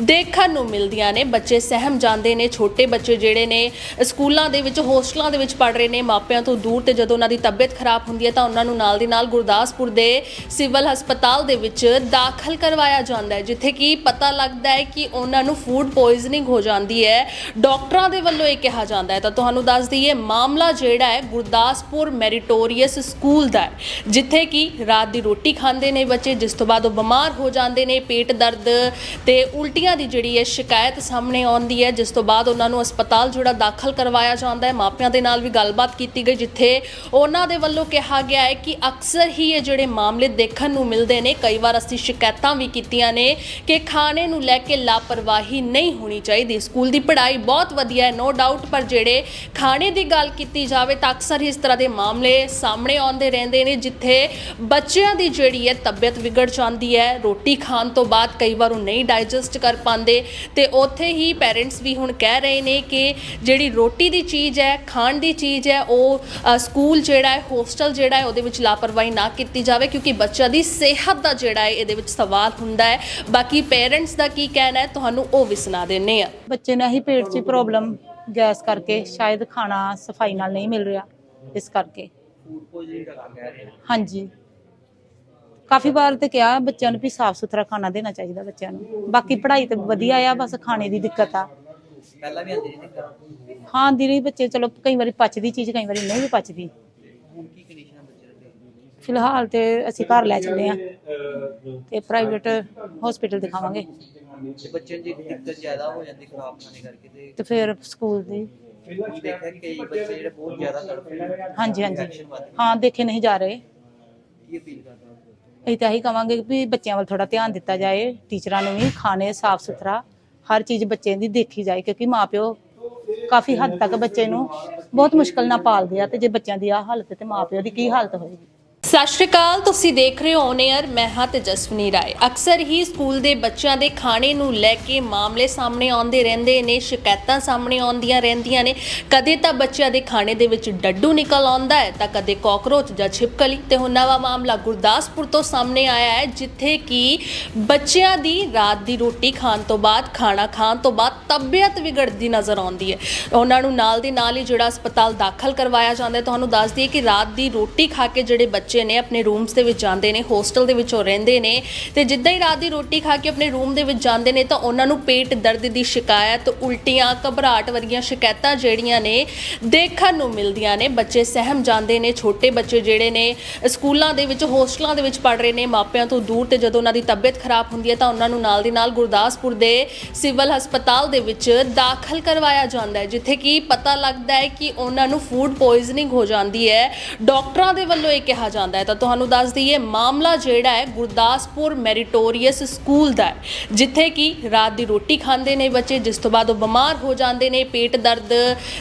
S1: ਦੇਖਣ ਨੂੰ ਮਿਲਦੀਆਂ ਨੇ। ਬੱਚੇ ਸਹਿਮ ਜਾਂਦੇ ਨੇ, ਛੋਟੇ ਬੱਚੇ ਜਿਹੜੇ ਨੇ ਸਕੂਲਾਂ ਦੇ ਵਿੱਚ, ਹੋਸਟਲਾਂ ਦੇ ਵਿੱਚ ਪੜ ਰਹੇ ਨੇ, ਮਾਪਿਆਂ ਤੋਂ ਦੂਰ ਤੇ ਜਦੋਂ ਉਹਨਾਂ ਦੀ ਤਬੀਅਤ ਖਰਾਬ ਹੁੰਦੀ ਹੈ ਤਾਂ ਉਹਨਾਂ ਨੂੰ ਨਾਲ ਦੀ ਨਾਲ ਗੁਰਦਾਸਪੁਰ ਦੇ ਸਿਵਲ ਹਸਪਤਾਲ ਦੇ ਵਿੱਚ ਦਾਖਲ ਕਰਵਾਇਆ ਜਾਂਦਾ ਹੈ, ਜਿੱਥੇ ਕਿ ਪਤਾ ਲੱਗਦਾ ਹੈ ਕਿ ਉਹਨਾਂ ਨੂੰ ਫੂਡ ਪੋਇਜ਼ਨਿੰਗ ਹੋ ਜਾਂਦੀ ਹੈ। ਡਾਕਟਰਾਂ ਦੇ ਵੱਲੋਂ ਇਹ ਕਿਹਾ ਜਾਂਦਾ ਹੈ ਤਾਂ ਤੁਹਾਨੂੰ ਦੱਸ ਦਈਏ, ਮਾਮਲਾ ਜਿਹੜਾ ਹੈ ਗੁਰਦਾਸਪੁਰ ਮੈਰੀਟੋਰੀਅਸ ਸਕੂਲ ਦਾ ਜਿੱਥੇ ਕਿ ਰਾਤ ਦੀ ਰੋਟੀ ਖਾਂਦੇ ਨੇ ਬੱਚੇ, ਜਿਸ ਤੋਂ ਬਾਅਦ ਉਹ ਬਿਮਾਰ ਹੋ ਜਾਂਦੇ ਨੇ, ਪੇਟ ਦਰਦ ਤੇ ਉਲਟੀਆਂ ਦੀ ਜਿਹੜੀ ਹੈ ਸ਼ਿਕਾਇਤ ਸਾਹਮਣੇ ਆਉਂਦੀ ਹੈ, ਜਿਸ ਤੋਂ ਬਾਅਦ ਉਹਨਾਂ ਨੂੰ ਹਸਪਤਾਲ ਜਿਹੜਾ ਦਾਖਲ ਕਰਵਾਇਆ ਜਾਂਦਾ ਹੈ। ਮਾਪਿਆਂ ਦੇ ਨਾਲ ਵੀ ਗੱਲਬਾਤ ਕੀਤੀ ਗਈ, ਜਿੱਥੇ ਉਹਨਾਂ ਦੇ ਵੱਲੋਂ ਕਿਹਾ ਗਿਆ ਹੈ ਕਿ ਅਕਸਰ ਹੀ ਇਹ ਜਿਹੜੇ ਮਾਮਲੇ ਦੇਖਣ ਨੂੰ ਮਿਲਦੇ ਨੇ, ਕਈ ਵਾਰ ਅਸੀਂ ਸ਼ਿਕਾਇਤਾਂ ਵੀ ਕੀਤੀਆਂ ਨੇ ਕਿ ਖਾਣੇ ਨੂੰ ਲੈ ਕੇ ਲਾਪਰਵਾਹੀ ਨਹੀਂ ਹੋਣੀ ਚਾਹੀਦੀ। ਸਕੂਲ ਦੀ ਪੜ੍ਹਾਈ ਬਹੁਤ ਵਧੀਆ ਹੈ ਨੋ ਡਾਊਟ ਪਰ ਜਿਹੜੇ ਖਾਣੇ ਦੀ ਗੱਲ ਕੀਤੀ ਜਾਵੇ ਤਾਂ ਅਕਸਰ ਹੀ ਇਸ ਤਰ੍ਹਾਂ ਦੇ ਮਾਮਲੇ ਸਾਹਮਣੇ ਆਉਂਦੇ ਰਹਿੰਦੇ ਨੇ, ਜਿੱਥੇ ਬੱਚਿਆਂ ਦੀ ਜਿਹੜੀ ਹੈ ਤਬੀਅਤ ਵਿਗੜ ਜਾਂਦੀ ਹੈ, ਰੋਟੀ ਖਾਣ ਤੋਂ ਬਾਅਦ ਕਈ ਵਾਰ ਉਹ ਨਹੀਂ ਡਾਈਜੈਸਟ ਕਰ ਪਾਉਂਦੇ ਤੇ ਉੱਥੇ ਹੀ ਪੈਰੈਂਟਸ ਵੀ ਹੁਣ ਕਹਿ ਰਹੇ ਨੇ ਕਿ ਜਿਹੜੀ ਰੋਟੀ ਦੀ ਚੀਜ਼ ਹੈ, ਖਾਣ ਦੀ ਚੀਜ਼ ਹੈ, ਉਹ ਸਕੂਲ ਜਿਹੜਾ ਹੈ ਹੋਸਟਲ ਜਿਹੜਾ ਹੈ, ਉਹਦੇ ਵਿੱਚ ਲਾਪਰਵਾਹੀ ਨਾ ਕੀਤੀ ਜਾਵੇ ਕਿਉਂਕਿ ਬੱਚਿਆਂ ਦੀ ਸਿਹਤ ਦਾ ਜਿਹੜਾ ਹੈ, ਇਹਦੇ ਵਿੱਚ ਸਵਾਲ ਹੁੰਦਾ ਹੈ। ਬਾਕੀ ਪੇਰੈਂਟਸ ਦਾ ਕੀ ਕਹਿਣਾ ਹੈ, ਤੁਹਾਨੂੰ ਉਹ ਵੀ ਸੁਣਾ ਦਿੰਨੇ ਆ
S2: ਬੱਚੇ ਨਾਲ ਹੀ ਪੇਟ 'ਚ ਪ੍ਰੋਬਲਮ ਗੈਸ ਕਰਕੇ ਸ਼ਾਇਦ ਖਾਣਾ ਸਫ਼ਾਈ ਨਾਲ ਨਹੀਂ ਮਿਲ ਰਿਹਾ ਇਸ ਕਰਕੇ।
S3: ਫੂਡ ਪੋਇਜ਼ਨਿੰਗ ਦਾ
S2: ਹਾਂਜੀ। ਕਾਫੀ ਵਾਰ ਤੇ ਕਿਹਾ ਬੱਚਿਆਂ ਨੂੰ ਵੀ ਸਾਫ਼ ਸੁਥਰਾ ਖਾਣਾ ਦੇਣਾ ਚਾਹੀਦਾ ਬੱਚਿਆਂ ਨੂੰ। ਬਾਕੀ ਪੜ੍ਹਾਈ ਤੇ ਵਧੀਆ ਆ ਬਸ ਖਾਣੇ ਦੀ ਦਿੱਕਤ ਆ।
S3: ਪਹਿਲਾਂ ਵੀ ਆਉਂਦੀ ਸੀ ਦਿੱਕਤ?
S2: ਹਾਂ ਦਿਲੀ ਬੱਚੇ ਚਲੋ ਕਈ ਵਾਰੀ ਪਚਦੀ ਚੀਜ਼ ਕਈ ਵਾਰੀ ਨਹੀਂ ਵੀ ਪਚਦੀ
S3: ਹੁਣ ਕੀ ਕੰਡੀਸ਼ਨ ਹੈ ਬੱਚੇ ਦੀ
S2: ਫਿਲਹਾਲ ਤੇ ਅਸੀਂ ਘਰ ਲੈ ਚੱਲੇ ਆ ਤੇ ਪ੍ਰਾਈਵੇਟ ਹਸਪੀਟਲ ਦਿਖਾਵਾਂਗੇ।
S3: ਤੇ ਬੱਚਿਆਂ ਦੀ ਦਿੱਕਤ ਜ਼ਿਆਦਾ ਹੋ ਜਾਂਦੀ ਖਰਾਬ ਖਾਣੇ ਕਰਕੇ ਤੇ
S2: ਤੇ ਫਿਰ ਸਕੂਲ ਦੀ।
S3: ਦੇਖਿਆ ਕਿ ਕਈ ਬੱਚੇ ਜਿਹੜੇ ਬਹੁਤ ਜ਼ਿਆਦਾ ਤੜਫ ਰਹੇ ਨੇ।
S2: ਹਾਂਜੀ ਹਾਂਜੀ। ਹਾਂ ਦੇਖੇ ਨਹੀਂ ਜਾ ਰਹੇ।
S3: ਕੀ ਅਪੀਲ ਕਰਦਾ ਹਾਂ?
S2: ਅਸੀਂ ਤਾਂ ਇਹੀ ਕਵਾਂਗੇ ਵੀ ਬੱਚਿਆਂ ਵੱਲ ਥੋੜਾ ਧਿਆਨ ਦਿੱਤਾ ਜਾਏ। ਟੀਚਰਾਂ ਨੂੰ ਵੀ ਖਾਣੇ ਸਾਫ਼ ਸੁਥਰਾ ਹਰ ਚੀਜ਼ ਬੱਚੇ ਦੀ ਦੇਖੀ ਜਾਏ ਕਿਉਂਕਿ ਮਾਪਿਓ ਕਾਫੀ ਹੱਦ ਤੱਕ ਬੱਚੇ ਨੂੰ ਬਹੁਤ ਮੁਸ਼ਕਲ ਨਾਲ ਪਾਲਦੇ ਆ ਤੇ ਜੇ ਬੱਚਿਆਂ ਦੀ ਆ ਹਾਲਤ ਤੇ ਮਾਪਿਓ ਦੀ ਕੀ ਹਾਲਤ ਹੋਏਗੀ?
S1: ਸਤਿ ਸ਼੍ਰੀ ਅਕਾਲ, ਤੁਸੀਂ ਦੇਖ ਰਹੇ ਹੋ ਔਨ 에ਅਰ ਮੈਂ ਹਾਂ ਤੇਜਸਵਨੀ ਰਾਏ। ਅਕਸਰ ਹੀ ਸਕੂਲ ਦੇ ਬੱਚਿਆਂ ਦੇ ਖਾਣੇ ਨੂੰ ਲੈ ਕੇ ਮਾਮਲੇ ਸਾਹਮਣੇ ਆਉਂਦੇ ਰਹਿੰਦੇ ਨੇ, ਸ਼ਿਕਾਇਤਾਂ ਸਾਹਮਣੇ ਆਉਂਦੀਆਂ ਰਹਿੰਦੀਆਂ ਨੇ। ਕਦੇ ਤਾਂ ਬੱਚਿਆਂ ਦੇ ਖਾਣੇ ਦੇ ਵਿੱਚ ਡੱਡੂ ਨਿਕਲ ਆਉਂਦਾ ਹੈ, ਤਾਂ ਕਦੇ ਕਾਕਰੋਚ ਜਾਂ ਛਿਪਕਲੀ। ਤੇ ਹੁਣ ਨਵਾਂ ਮਾਮਲਾ ਗੁਰਦਾਸਪੁਰ ਤੋਂ ਸਾਹਮਣੇ ਆਇਆ ਹੈ, ਜਿੱਥੇ ਕਿ ਬੱਚਿਆਂ ਦੀ ਰਾਤ ਦੀ ਰੋਟੀ ਖਾਣ ਤੋਂ ਬਾਅਦ, ਖਾਣਾ ਖਾਣ ਤੋਂ ਬਾਅਦ ਤਬੀਅਤ ਵਿਗੜਦੀ ਨਜ਼ਰ ਆਉਂਦੀ ਹੈ। ਉਹਨਾਂ ਨੂੰ ਨਾਲ ਦੀ ਨਾਲ ਹੀ ਜਿਹੜਾ ਹਸਪਤਾਲ ਦਾਖਲ ਕਰਵਾਇਆ ਜਾਂਦਾ ਤੁਹਾਨੂੰ ਦੱਸ ਦਈਏ ਕਿ ਰਾਤ ਦੀ ਰੋਟੀ ਖਾ ਕੇ ਜਿਹੜੇ ਬੱਚੇ ਨੇ ਆਪਣੇ ਰੂਮਸ ਦੇ ਵਿੱਚ ਜਾਂਦੇ ਨੇ ਹੋਸਟਲ ਦੇ ਵਿੱਚ ਉਹ ਰਹਿੰਦੇ ਨੇ ਤੇ ਜਿੱਦਾਂ ਹੀ ਰਾਤ ਦੀ ਰੋਟੀ ਖਾ ਕੇ ਆਪਣੇ ਰੂਮ ਦੇ ਵਿੱਚ ਜਾਂਦੇ ਨੇ ਤਾਂ ਉਹਨਾਂ ਨੂੰ ਪੇਟ ਦਰਦ ਦੀ ਸ਼ਿਕਾਇਤ, ਉਲਟੀਆਂ, ਘਬਰਾਹਟ ਵਰਗੀਆਂ ਸ਼ਿਕਾਇਤਾਂ ਜਿਹੜੀਆਂ ਨੇ ਦੇਖਣ ਨੂੰ ਮਿਲਦੀਆਂ ਨੇ। ਬੱਚੇ ਸਹਿਮ ਜਾਂਦੇ ਨੇ, ਛੋਟੇ ਬੱਚੇ ਜਿਹੜੇ ਨੇ ਸਕੂਲਾਂ ਦੇ ਵਿੱਚ, ਹੋਸਟਲਾਂ ਦੇ ਵਿੱਚ ਪੜ ਰਹੇ ਨੇ, ਮਾਪਿਆਂ ਤੋਂ ਦੂਰ ਤੇ ਜਦੋਂ ਉਹਨਾਂ ਦੀ ਤਬੀਅਤ ਖਰਾਬ ਹੁੰਦੀ ਹੈ ਤਾਂ ਉਹਨਾਂ ਨੂੰ ਨਾਲ ਦੀ ਨਾਲ ਗੁਰਦਾਸਪੁਰ ਦੇ ਸਿਵਲ ਹਸਪਤਾਲ ਦੇ ਵਿੱਚ ਦਾਖਲ ਕਰਵਾਇਆ ਜਾਂਦਾ ਹੈ, ਜਿੱਥੇ ਕਿ ਪਤਾ ਲੱਗਦਾ ਹੈ ਕਿ ਉਹਨਾਂ ਨੂੰ ਫੂਡ ਪੋਇਜ਼ਨਿੰਗ ਹੋ ਜਾਂਦੀ ਹੈ। ਡਾਕਟਰਾਂ ਦੇ ਵੱਲੋਂ ਇਹ ਕਿਹਾ ਜਾਂਦਾ ਹੈ, ਤਾਂ ਤੁਹਾਨੂੰ ਦੱਸ ਦਈਏ, ਮਾਮਲਾ ਜਿਹੜਾ ਹੈ, ਗੁਰਦਾਸਪੁਰ ਮੈਰੀਟੋਰੀਅਸ ਸਕੂਲ ਦਾ ਹੈ, ਜਿੱਥੇ ਕਿ ਰਾਤ ਦੀ ਰੋਟੀ ਖਾਂਦੇ ਨੇ ਬੱਚੇ, ਜਿਸ ਤੋਂ ਬਾਅਦ ਉਹ ਬਿਮਾਰ ਹੋ ਜਾਂਦੇ ਨੇ, ਪੇਟ ਦਰਦ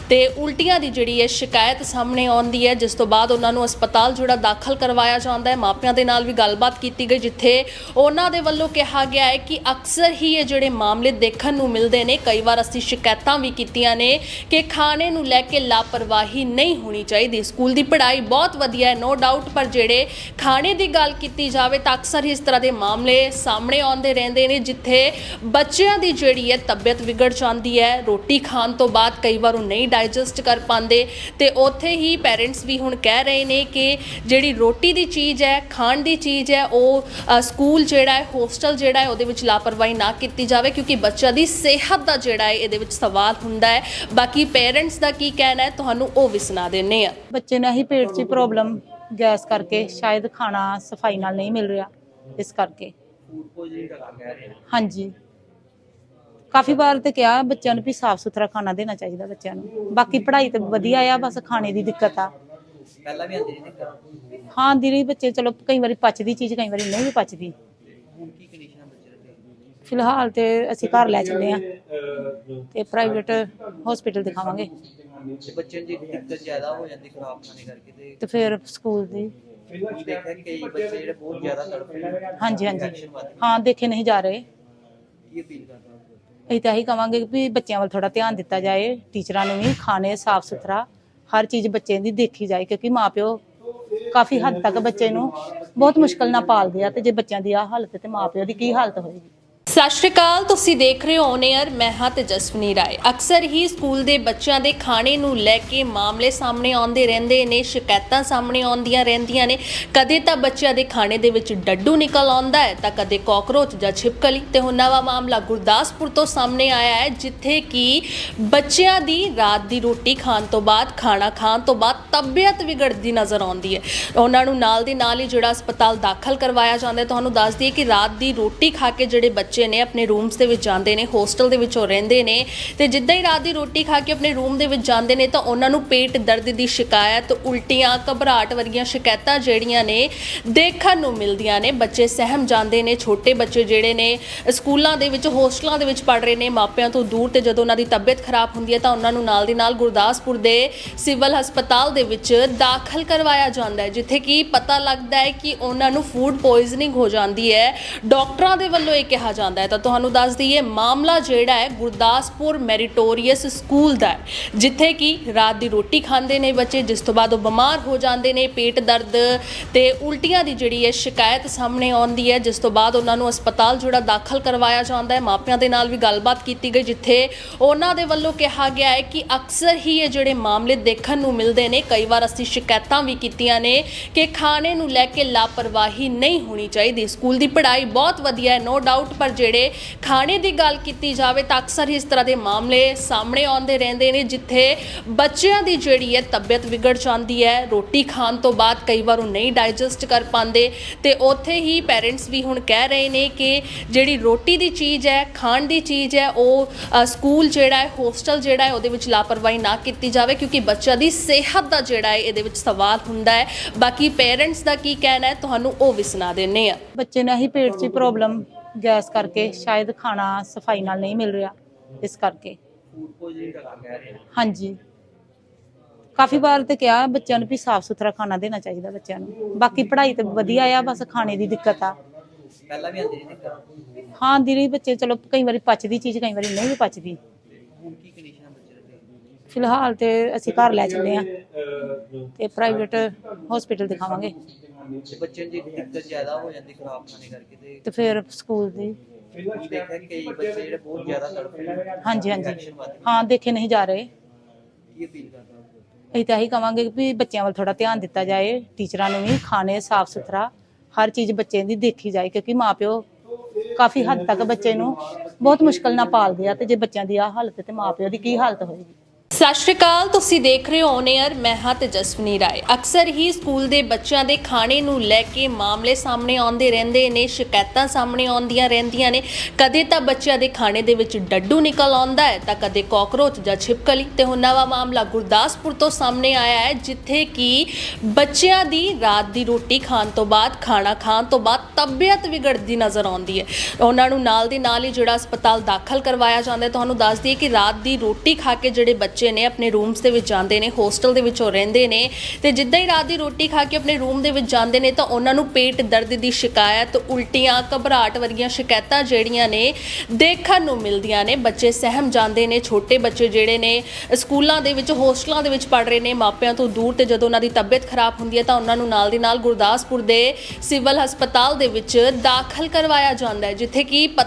S1: ਤੇ ਉਲਟੀਆਂ ਦੀ ਜਿਹੜੀ ਹੈ ਸ਼ਿਕਾਇਤ ਸਾਹਮਣੇ ਆਉਂਦੀ ਹੈ, ਜਿਸ ਤੋਂ ਬਾਅਦ ਉਹਨਾਂ ਨੂੰ ਹਸਪਤਾਲ ਜਿਹੜਾ ਦਾਖਲ ਕਰਵਾਇਆ ਜਾਂਦਾ ਹੈ। ਮਾਪਿਆਂ ਦੇ ਨਾਲ ਵੀ ਗੱਲਬਾਤ ਕੀਤੀ ਗਈ, ਜਿੱਥੇ ਉਹਨਾਂ ਦੇ ਵੱਲੋਂ ਕਿਹਾ ਗਿਆ ਹੈ ਕਿ ਅਕਸਰ ਹੀ ਇਹ ਜਿਹੜੇ ਮਾਮਲੇ ਦੇਖਣ ਨੂੰ ਮਿਲਦੇ ਨੇ, ਕਈ ਵਾਰ ਅਸੀਂ ਸ਼ਿਕਾਇਤਾਂ ਵੀ ਕੀਤੀਆਂ ਨੇ ਕਿ ਖਾਣੇ ਨੂੰ ਲੈ ਕੇ ਲਾਪਰਵਾਹੀ ਨਹੀਂ ਹੋਣੀ ਚਾਹੀਦੀ। ਸਕੂਲ ਦੀ ਪੜ੍ਹਾਈ ਬਹੁਤ ਵਧੀਆ ਹੈ ਨੋ ਡਾਊਟ ਪਰ ਜਿਹੜੇ ਖਾਣੇ ਦੀ ਗੱਲ ਕੀਤੀ ਜਾਵੇ ਤਾਂ ਅਕਸਰ ਹੀ ਇਸ ਤਰ੍ਹਾਂ ਦੇ ਮਾਮਲੇ ਸਾਹਮਣੇ ਆਉਂਦੇ ਰਹਿੰਦੇ ਨੇ, ਜਿੱਥੇ ਬੱਚਿਆਂ ਦੀ ਜਿਹੜੀ ਹੈ ਤਬੀਅਤ ਵਿਗੜ ਜਾਂਦੀ ਹੈ, ਰੋਟੀ ਖਾਣ ਤੋਂ ਬਾਅਦ ਕਈ ਵਾਰ ਉਹ ਨਹੀਂ ਡਾਈਜੈਸਟ ਕਰ ਪਾਉਂਦੇ ਤੇ ਉੱਥੇ ਹੀ ਪੇਰੈਂਟਸ ਵੀ ਹੁਣ ਕਹਿ ਰਹੇ ਨੇ ਕਿ ਜਿਹੜੀ ਰੋਟੀ ਦੀ ਚੀਜ਼ ਹੈ, ਖਾਣ ਦੀ ਚੀਜ਼ ਹੈ, ਉਹ ਸਕੂਲ ਜਿਹੜਾ ਹੈ, ਹੋਸਟਲ ਜਿਹੜਾ ਹੈ, ਉਹਦੇ ਵਿੱਚ ਲਾਪਰਵਾਹੀ ਨਾ ਕੀਤੀ ਜਾਵੇ ਕਿਉਂਕਿ ਬੱਚਾ ਦੀ ਸਿਹਤ ਦਾ ਜਿਹੜਾ ਹੈ, ਇਹਦੇ ਵਿੱਚ ਸਵਾਲ ਹੁੰਦਾ ਹੈ। ਬਾਕੀ ਪੇਰੈਂਟਸ ਦਾ ਕੀ ਕਹਿਣਾ ਹੈ, ਤੁਹਾਨੂੰ ਉਹ ਵੀ ਸੁਣਾ ਦਿੰਨੇ ਆ
S2: ਬੱਚੇ ਨਾਲ ਹੀ ਪੇਟ 'ਚ ਪ੍ਰੋਬਲਮ ਗੈਸ ਕਰਕੇ ਸ਼ਾਇਦ ਖਾਣਾ ਸਫ਼ਾਈ ਨਾਲ ਨਹੀਂ ਮਿਲ ਰਿਹਾ ਇਸ ਕਰਕੇ।
S3: ਫੂਡ ਪੋਇਜ਼ਨਿੰਗ ਦਾ ਕਹਿ ਰਹੇ ਨੇ
S2: ਹਾਂਜੀ। ਕਾਫੀ ਵਾਰ ਤੇ ਕਿਹਾ ਬੱਚਿਆਂ ਨੂੰ ਵੀ ਸਾਫ਼ ਸੁਥਰਾ ਖਾਣਾ ਦੇਣਾ ਚਾਹੀਦਾ ਬੱਚਿਆਂ ਨੂੰ। ਬਾਕੀ ਪੜ੍ਹਾਈ ਤੇ ਵਧੀਆ ਆ ਬਸ ਖਾਣੇ ਦੀ ਦਿੱਕਤ ਆ।
S3: ਪਹਿਲਾਂ ਵੀ ਆਂਦੀ ਨਹੀਂ ਦਿੱਕਤ?
S2: ਹਾਂ ਦੀਦੀ ਬੱਚੇ ਚਲੋ ਕਈ ਵਾਰੀ ਪਚਦੀ ਚੀਜ਼ ਕਈ ਵਾਰੀ ਨਹੀਂ ਵੀ ਪਚਦੀ।
S3: ਹੁਣ ਕੀ ਕੰਡੀਸ਼ਨ ਹੈ ਬੱਚੇ ਦੀ?
S2: ਫਿਲਹਾਲ ਤੇ ਅਸੀਂ ਘਰ ਲੈ ਚੱਲੇ ਆ ਤੇ ਪ੍ਰਾਈਵੇਟ ਹਸਪੀਟਲ ਦਿਖਾਵਾਂਗੇ।
S3: ਤੇ ਬੱਚੇ ਦੀ ਦਿੱਕਤ ਜ਼ਿਆਦਾ ਹੋ ਜਾਂਦੀ ਖਰਾਬ ਖਾਣੇ ਕਰਕੇ ਤੇ
S2: ਤੇ ਫਿਰ ਸਕੂਲ ਦੀ।
S3: ਹੁਣ ਦੇਖਿਆ ਕਿ ਕਈ ਬੱਚੇ ਜਿਹੜੇ ਬਹੁਤ ਜ਼ਿਆਦਾ ਤੜਫਦੇ ਨੇ
S2: ਹਾਂਜੀ ਹਾਂਜੀ। ਹਾਂ ਦੇਖੇ ਨਹੀਂ ਜਾ ਰਹੇ।
S3: ਕੀ ਅਪੀਲ ਕਰਦਾ
S2: ਅਸੀਂ ਤਾਂ ਇਹੀ ਕਵਾਂਗੇ ਵੀ ਬੱਚਿਆਂ ਵੱਲ ਥੋੜਾ ਧਿਆਨ ਦਿੱਤਾ ਜਾਏ ਟੀਚਰਾਂ ਨੂੰ ਵੀ ਖਾਣੇ ਸਾਫ਼ ਸੁਥਰਾ ਹਰ ਚੀਜ਼ ਬੱਚੇ ਦੀ ਦੇਖੀ ਜਾਏ ਕਿਉਂਕਿ ਮਾਪਿਓ ਕਾਫੀ ਹੱਦ ਤੱਕ ਬੱਚੇ ਨੂੰ ਬਹੁਤ ਮੁਸ਼ਕਲ ਨਾਲ ਪਾਲਦੇ ਆ ਤੇ ਜੇ ਬੱਚਿਆਂ ਦੀ ਆ ਹਾਲਤ ਤੇ ਮਾਪਿਓ ਦੀ ਕੀ ਹਾਲਤ ਹੋਏਗੀ?
S1: ਸਤਿ ਸ਼੍ਰੀ ਅਕਾਲ, ਤੁਸੀਂ ਦੇਖ ਰਹੇ ਹੋ ਔਨ ਮੈਂ ਹਾਂ ਤੇਜਸਵਨੀ ਰਾਏ। ਅਕਸਰ ਹੀ ਸਕੂਲ ਦੇ ਬੱਚਿਆਂ ਦੇ ਖਾਣੇ ਨੂੰ ਲੈ ਕੇ ਮਾਮਲੇ ਸਾਹਮਣੇ ਆਉਂਦੇ ਰਹਿੰਦੇ ਨੇ, ਸ਼ਿਕਾਇਤਾਂ ਸਾਹਮਣੇ ਆਉਂਦੀਆਂ ਰਹਿੰਦੀਆਂ ਨੇ। ਕਦੇ ਤਾਂ ਬੱਚਿਆਂ ਦੇ ਖਾਣੇ ਦੇ ਵਿੱਚ ਡੱਡੂ ਨਿਕਲ ਆਉਂਦਾ ਹੈ, ਤਾਂ ਕਦੇ ਕਾਕਰੋਚ ਜਾਂ ਛਿਪਕਲੀ। ਤੇ ਹੁਣ ਨਵਾਂ ਮਾਮਲਾ ਗੁਰਦਾਸਪੁਰ ਤੋਂ ਸਾਹਮਣੇ ਆਇਆ ਹੈ, ਜਿੱਥੇ ਕਿ ਬੱਚਿਆਂ ਦੀ ਰਾਤ ਦੀ ਰੋਟੀ ਖਾਣ ਤੋਂ ਬਾਅਦ, ਖਾਣਾ ਖਾਣ ਤੋਂ ਬਾਅਦ ਤਬੀਅਤ ਵਿਗੜਦੀ ਨਜ਼ਰ ਆਉਂਦੀ ਹੈ। ਉਹਨਾਂ ਨੂੰ ਨਾਲ ਦੀ ਨਾਲ ਹੀ ਜਿਹੜਾ ਹਸਪਤਾਲ ਦਾਖਲ ਕਰਵਾਇਆ ਜਾਂਦਾ ਹੈ, ਤੁਹਾਨੂੰ ਦੱਸ ਦਈਏ ਕਿ ਰਾਤ ਦੀ ਰੋਟੀ ਖਾ ਕੇ ਜਿਹੜੇ ਬੱਚੇ ਨੇ ਆਪਣੇ ਰੂਮਸ ਦੇ ਵਿੱਚ ਜਾਂਦੇ ਨੇ ਹੋਸਟਲ ਦੇ ਵਿੱਚ ਉਹ ਰਹਿੰਦੇ ਨੇ ਤੇ ਜਿੱਦਾਂ ਹੀ ਰਾਤ ਦੀ ਰੋਟੀ ਖਾ ਕੇ ਆਪਣੇ ਰੂਮ ਦੇ ਵਿੱਚ ਜਾਂਦੇ ਨੇ ਤਾਂ ਉਹਨਾਂ ਨੂੰ ਪੇਟ ਦਰਦ ਦੀ ਸ਼ਿਕਾਇਤ, ਉਲਟੀਆਂ, ਘਬਰਾਹਟ ਵਰਗੀਆਂ ਸ਼ਿਕਾਇਤਾਂ ਜਿਹੜੀਆਂ ਨੇ ਦੇਖਣ ਨੂੰ ਮਿਲਦੀਆਂ ਨੇ। ਬੱਚੇ ਸਹਿਮ ਜਾਂਦੇ ਨੇ, ਛੋਟੇ ਬੱਚੇ ਜਿਹੜੇ ਨੇ ਸਕੂਲਾਂ ਦੇ ਵਿੱਚ, ਹੋਸਟਲਾਂ ਦੇ ਵਿੱਚ ਪੜ ਰਹੇ ਨੇ, ਮਾਪਿਆਂ ਤੋਂ ਦੂਰ ਤੇ ਜਦੋਂ ਉਹਨਾਂ ਦੀ ਤਬੀਅਤ ਖਰਾਬ ਹੁੰਦੀ ਹੈ ਤਾਂ ਉਹਨਾਂ ਨੂੰ ਨਾਲ ਦੀ ਨਾਲ ਗੁਰਦਾਸਪੁਰ ਦੇ ਸਿਵਲ ਹਸਪਤਾਲ ਦੇ ਵਿੱਚ ਦਾਖਲ ਕਰਵਾਇਆ ਜਾਂਦਾ ਹੈ, ਜਿੱਥੇ ਕਿ ਪਤਾ ਲੱਗਦਾ ਹੈ ਕਿ ਉਹਨਾਂ ਨੂੰ ਫੂਡ ਪੋਇਜ਼ਨਿੰਗ ਹੋ ਜਾਂਦੀ ਹੈ। ਡਾਕਟਰਾਂ ਦੇ ਵੱਲੋਂ ਇਹ ਕਿਹਾ ਜਾਂਦਾ ਹੈ ਤਾਂ ਤੁਹਾਨੂੰ ਦੱਸ ਦਈਏ, ਮਾਮਲਾ ਜਿਹੜਾ ਹੈ ਗੁਰਦਾਸਪੁਰ ਮੈਰੀਟੋਰੀਅਸ ਸਕੂਲ ਦਾ ਹੈ, ਜਿੱਥੇ ਕਿ ਰਾਤ ਦੀ ਰੋਟੀ ਖਾਂਦੇ ਨੇ ਬੱਚੇ, ਜਿਸ ਤੋਂ ਬਾਅਦ ਉਹ ਬਿਮਾਰ ਹੋ ਜਾਂਦੇ ਨੇ, ਪੇਟ ਦਰਦ ਤੇ ਉਲਟੀਆਂ ਦੀ ਜਿਹੜੀ ਹੈ ਸ਼ਿਕਾਇਤ ਸਾਹਮਣੇ ਆਉਂਦੀ ਹੈ, ਜਿਸ ਤੋਂ ਬਾਅਦ ਉਹਨਾਂ ਨੂੰ ਹਸਪਤਾਲ ਜਿਹੜਾ ਦਾਖਲ ਕਰਵਾਇਆ ਜਾਂਦਾ ਹੈ। ਮਾਪਿਆਂ ਦੇ ਨਾਲ ਵੀ ਗੱਲਬਾਤ ਕੀਤੀ ਗਈ, ਜਿੱਥੇ ਉਹਨਾਂ ਦੇ ਵੱਲੋਂ ਕਿਹਾ ਗਿਆ ਹੈ ਕਿ ਅਕਸਰ ਹੀ ਇਹ ਜਿਹੜੇ ਮਾਮਲੇ ਦੇਖਣ ਨੂੰ ਮਿਲਦੇ ਨੇ, ਕਈ ਵਾਰ ਅਸੀਂ ਸ਼ਿਕਾਇਤਾਂ ਵੀ ਕੀਤੀਆਂ ਨੇ ਕਿ ਖਾਣੇ ਨੂੰ ਲੈ ਕੇ ਲਾਪਰਵਾਹੀ ਨਹੀਂ ਹੋਣੀ ਚਾਹੀਦੀ। ਸਕੂਲ ਦੀ ਪੜ੍ਹਾਈ ਬਹੁਤ ਵਧੀਆ ਹੈ ਨੋ ਡਾਊਟ ਪਰ ਜਿਹੜੇ ਖਾਣੇ ਦੀ ਗੱਲ ਕੀਤੀ ਜਾਵੇ ਤਾਂ ਅਕਸਰ ਹੀ ਇਸ ਤਰ੍ਹਾਂ ਦੇ ਮਾਮਲੇ ਸਾਹਮਣੇ ਆਉਂਦੇ ਰਹਿੰਦੇ ਨੇ, ਜਿੱਥੇ ਬੱਚਿਆਂ ਦੀ ਜਿਹੜੀ ਹੈ ਤਬੀਅਤ ਵਿਗੜ ਜਾਂਦੀ ਹੈ, ਰੋਟੀ ਖਾਣ ਤੋਂ ਬਾਅਦ ਕਈ ਵਾਰ ਉਹ ਨਹੀਂ ਡਾਈਜੈਸਟ ਕਰ ਪਾਉਂਦੇ ਤੇ ਉੱਥੇ ਹੀ ਪੈਰੈਂਟਸ ਵੀ ਹੁਣ ਕਹਿ ਰਹੇ ਨੇ ਕਿ ਜਿਹੜੀ ਰੋਟੀ ਦੀ ਚੀਜ਼ ਹੈ, ਖਾਣ ਦੀ ਚੀਜ਼ ਹੈ, ਉਹ ਸਕੂਲ ਜਿਹੜਾ ਹੈ ਹੋਸਟਲ ਜਿਹੜਾ ਹੈ, ਉਹਦੇ ਵਿੱਚ ਲਾਪਰਵਾਹੀ ਨਾ ਕੀਤੀ ਜਾਵੇ ਕਿਉਂਕਿ ਬੱਚਿਆਂ ਦੀ ਸਿਹਤ ਦਾ ਜਿਹੜਾ ਹੈ, ਇਹਦੇ ਵਿੱਚ ਸਵਾਲ ਹੁੰਦਾ ਹੈ। ਬਾਕੀ ਪੇਰੈਂਟਸ ਦਾ ਕੀ ਕਹਿਣਾ ਹੈ, ਤੁਹਾਨੂੰ ਉਹ ਵੀ ਸੁਣਾ ਦਿੰਨੇ ਆ
S2: ਬੱਚੇ ਨਾਲ ਹੀ ਪੇਟ 'ਚ ਪ੍ਰੋਬਲਮ ਗੈਸ ਕਰਕੇ ਸ਼ਾਇਦ ਖਾਣਾ ਸਫ਼ਾਈ ਨਾਲ ਨਹੀਂ ਮਿਲ ਰਿਹਾ ਇਸ ਕਰਕੇ।
S3: ਫੂਡ ਪੋਇਜ਼ਨਿੰਗ ਦਾ ਕਹਿ ਰਹੇ ਨੇ
S2: ਹਾਂਜੀ। ਕਾਫੀ ਵਾਰ ਤੇ ਕਿਹਾ ਬੱਚਿਆਂ ਨੂੰ ਵੀ ਸਾਫ਼ ਸੁਥਰਾ ਖਾਣਾ ਦੇਣਾ ਚਾਹੀਦਾ ਬੱਚਿਆਂ ਨੂੰ। ਬਾਕੀ ਪੜ੍ਹਾਈ ਤੇ ਵਧੀਆ ਆ ਬਸ ਖਾਣੇ ਦੀ ਦਿੱਕਤ ਆ।
S3: ਪਹਿਲਾਂ ਵੀ ਆਂਦੀ ਦਿੱਕਤ?
S2: ਹਾਂ ਦੀਦੀ ਬੱਚੇ ਚਲੋ ਕਈ ਵਾਰੀ ਪਚਦੀ ਚੀਜ਼ ਕਈ ਵਾਰੀ ਨਹੀਂ ਵੀ ਪਚਦੀ।
S3: ਹੁਣ ਕੀ ਕੰਡੀਸ਼ਨ ਹੈ ਬੱਚੇ ਦੀ?
S2: ਫਿਲਹਾਲ ਤੇ ਅਸੀਂ ਘਰ ਲੈ ਚੱਲੇ ਆ ਤੇ ਪ੍ਰਾਈਵੇਟ ਹਸਪੀਟਲ ਦਿਖਾਵਾਂਗੇ।
S3: ਬੱਚੇ ਦੀ ਦਿੱਕਤ ਜ਼ਿਆਦਾ ਹੋ ਜਾਂਦੀ ਖਰਾਬ ਖਾਣੇ ਕਰਕੇ ਤੇ
S2: ਤੇ ਫਿਰ ਸਕੂਲ ਦੀ।
S3: ਹੁਣ ਦੇਖਿਆ ਕਿ ਕਈ ਬੱਚੇ ਜਿਹੜੇ ਬਹੁਤ ਜ਼ਿਆਦਾ ਤੜਫਦੇ ਨੇ।
S2: ਹਾਂਜੀ ਹਾਂਜੀ। ਹਾਂ ਦੇਖੇ ਨਹੀਂ ਜਾ ਰਹੇ।
S3: ਕੀ ਅਪੀਲ ਕਰਦਾ
S2: ਅਸੀਂ ਤਾਂ ਇਹੀ ਕਵਾਂਗੇ ਵੀ ਬੱਚਿਆਂ ਵੱਲ ਥੋੜਾ ਧਿਆਨ ਦਿੱਤਾ ਜਾਏ ਟੀਚਰਾਂ ਨੂੰ ਵੀ ਖਾਣੇ ਸਾਫ਼ ਸੁਥਰਾ ਹਰ ਚੀਜ਼ ਬੱਚੇ ਦੀ ਦੇਖੀ ਜਾਏ ਕਿਉਂਕਿ ਮਾਪਿਓ ਕਾਫੀ ਹੱਦ ਤੱਕ ਬੱਚੇ ਨੂੰ ਬਹੁਤ ਮੁਸ਼ਕਲ ਨਾਲ ਪਾਲਦੇ ਆ ਤੇ ਜੇ ਬੱਚਿਆਂ ਦੀ ਆ ਹਾਲਤ ਤੇ ਮਾਪਿਓ ਦੀ ਕੀ ਹਾਲਤ ਹੋਏਗੀ?
S1: ਸਤਿ ਸ਼੍ਰੀ ਅਕਾਲ, ਤੁਸੀਂ ਦੇਖ ਰਹੇ ਹੋ ਔਨ 에ਅਰ ਮੈਂ ਹਾਂ ਤੇਜਸਵਨੀ ਰਾਏ। ਅਕਸਰ ਹੀ ਸਕੂਲ ਦੇ ਬੱਚਿਆਂ ਦੇ ਖਾਣੇ ਨੂੰ ਲੈ ਕੇ ਮਾਮਲੇ ਸਾਹਮਣੇ ਆਉਂਦੇ ਰਹਿੰਦੇ ਨੇ, ਸ਼ਿਕਾਇਤਾਂ ਸਾਹਮਣੇ ਆਉਂਦੀਆਂ ਰਹਿੰਦੀਆਂ ਨੇ। ਕਦੇ ਤਾਂ ਬੱਚਿਆਂ ਦੇ ਖਾਣੇ ਦੇ ਵਿੱਚ ਡੱਡੂ ਨਿਕਲ ਆਉਂਦਾ ਹੈ, ਤਾਂ ਕਦੇ ਕਾਕਰੋਚ ਜਾਂ ਛਿਪਕਲੀ। ਤੇ ਹੁਣ ਨਵਾਂ ਮਾਮਲਾ ਗੁਰਦਾਸਪੁਰ ਤੋਂ ਸਾਹਮਣੇ ਆਇਆ ਹੈ, ਜਿੱਥੇ ਕਿ ਬੱਚਿਆਂ ਦੀ ਰਾਤ ਦੀ ਰੋਟੀ ਖਾਣ ਤੋਂ ਬਾਅਦ, ਖਾਣਾ ਖਾਣ ਤੋਂ ਬਾਅਦ ਤਬੀਅਤ ਵਿਗੜਦੀ ਨਜ਼ਰ ਆਉਂਦੀ ਹੈ। ਉਹਨਾਂ ਨੂੰ ਨਾਲ ਦੀ ਨਾਲ ਹੀ ਜਿਹੜਾ ਹਸਪਤਾਲ ਦਾਖਲ ਕਰਵਾਇਆ ਜਾਂਦਾ ਤੁਹਾਨੂੰ ਦੱਸ ਦਈਏ ਕਿ ਰਾਤ ਦੀ ਰੋਟੀ ਖਾ ਕੇ ਜਿਹੜੇ ਬੱਚੇ ਬੱਚੇ ਨੇ ਆਪਣੇ ਰੂਮਸ ਦੇ ਵਿੱਚ ਜਾਂਦੇ ਨੇ ਹੋਸਟਲ ਦੇ ਵਿੱਚ ਉਹ ਰਹਿੰਦੇ ਨੇ ਤੇ ਜਿੱਦਾਂ ਹੀ ਰਾਤ ਦੀ ਰੋਟੀ ਖਾ ਕੇ ਆਪਣੇ ਰੂਮ ਦੇ ਵਿੱਚ ਜਾਂਦੇ ਨੇ ਤਾਂ ਉਹਨਾਂ ਨੂੰ ਪੇਟ ਦਰਦ ਦੀ ਸ਼ਿਕਾਇਤ, ਉਲਟੀਆਂ, ਘਬਰਾਹਟ ਵਰਗੀਆਂ ਸ਼ਿਕਾਇਤਾਂ ਜਿਹੜੀਆਂ ਨੇ ਦੇਖਣ ਨੂੰ ਮਿਲਦੀਆਂ ਨੇ। ਬੱਚੇ ਸਹਿਮ ਜਾਂਦੇ ਨੇ, ਛੋਟੇ ਬੱਚੇ ਜਿਹੜੇ ਨੇ ਸਕੂਲਾਂ ਦੇ ਵਿੱਚ, ਹੋਸਟਲਾਂ ਦੇ ਵਿੱਚ ਪੜ ਰਹੇ ਨੇ, ਮਾਪਿਆਂ ਤੋਂ ਦੂਰ ਤੇ ਜਦੋਂ ਉਹਨਾਂ ਦੀ ਤਬੀਅਤ ਖਰਾਬ ਹੁੰਦੀ ਹੈ ਤਾਂ ਉਹਨਾਂ ਨੂੰ ਨਾਲ ਦੀ ਨਾਲ ਗੁਰਦਾਸਪੁਰ ਦੇ ਸਿਵਲ ਹਸਪਤਾਲ ਦੇ ਵਿੱਚ ਦਾਖਲ ਕਰਵਾਇਆ ਜਾਂਦਾ ਹੈ, ਜਿੱਥੇ ਕਿ ਪਤਾ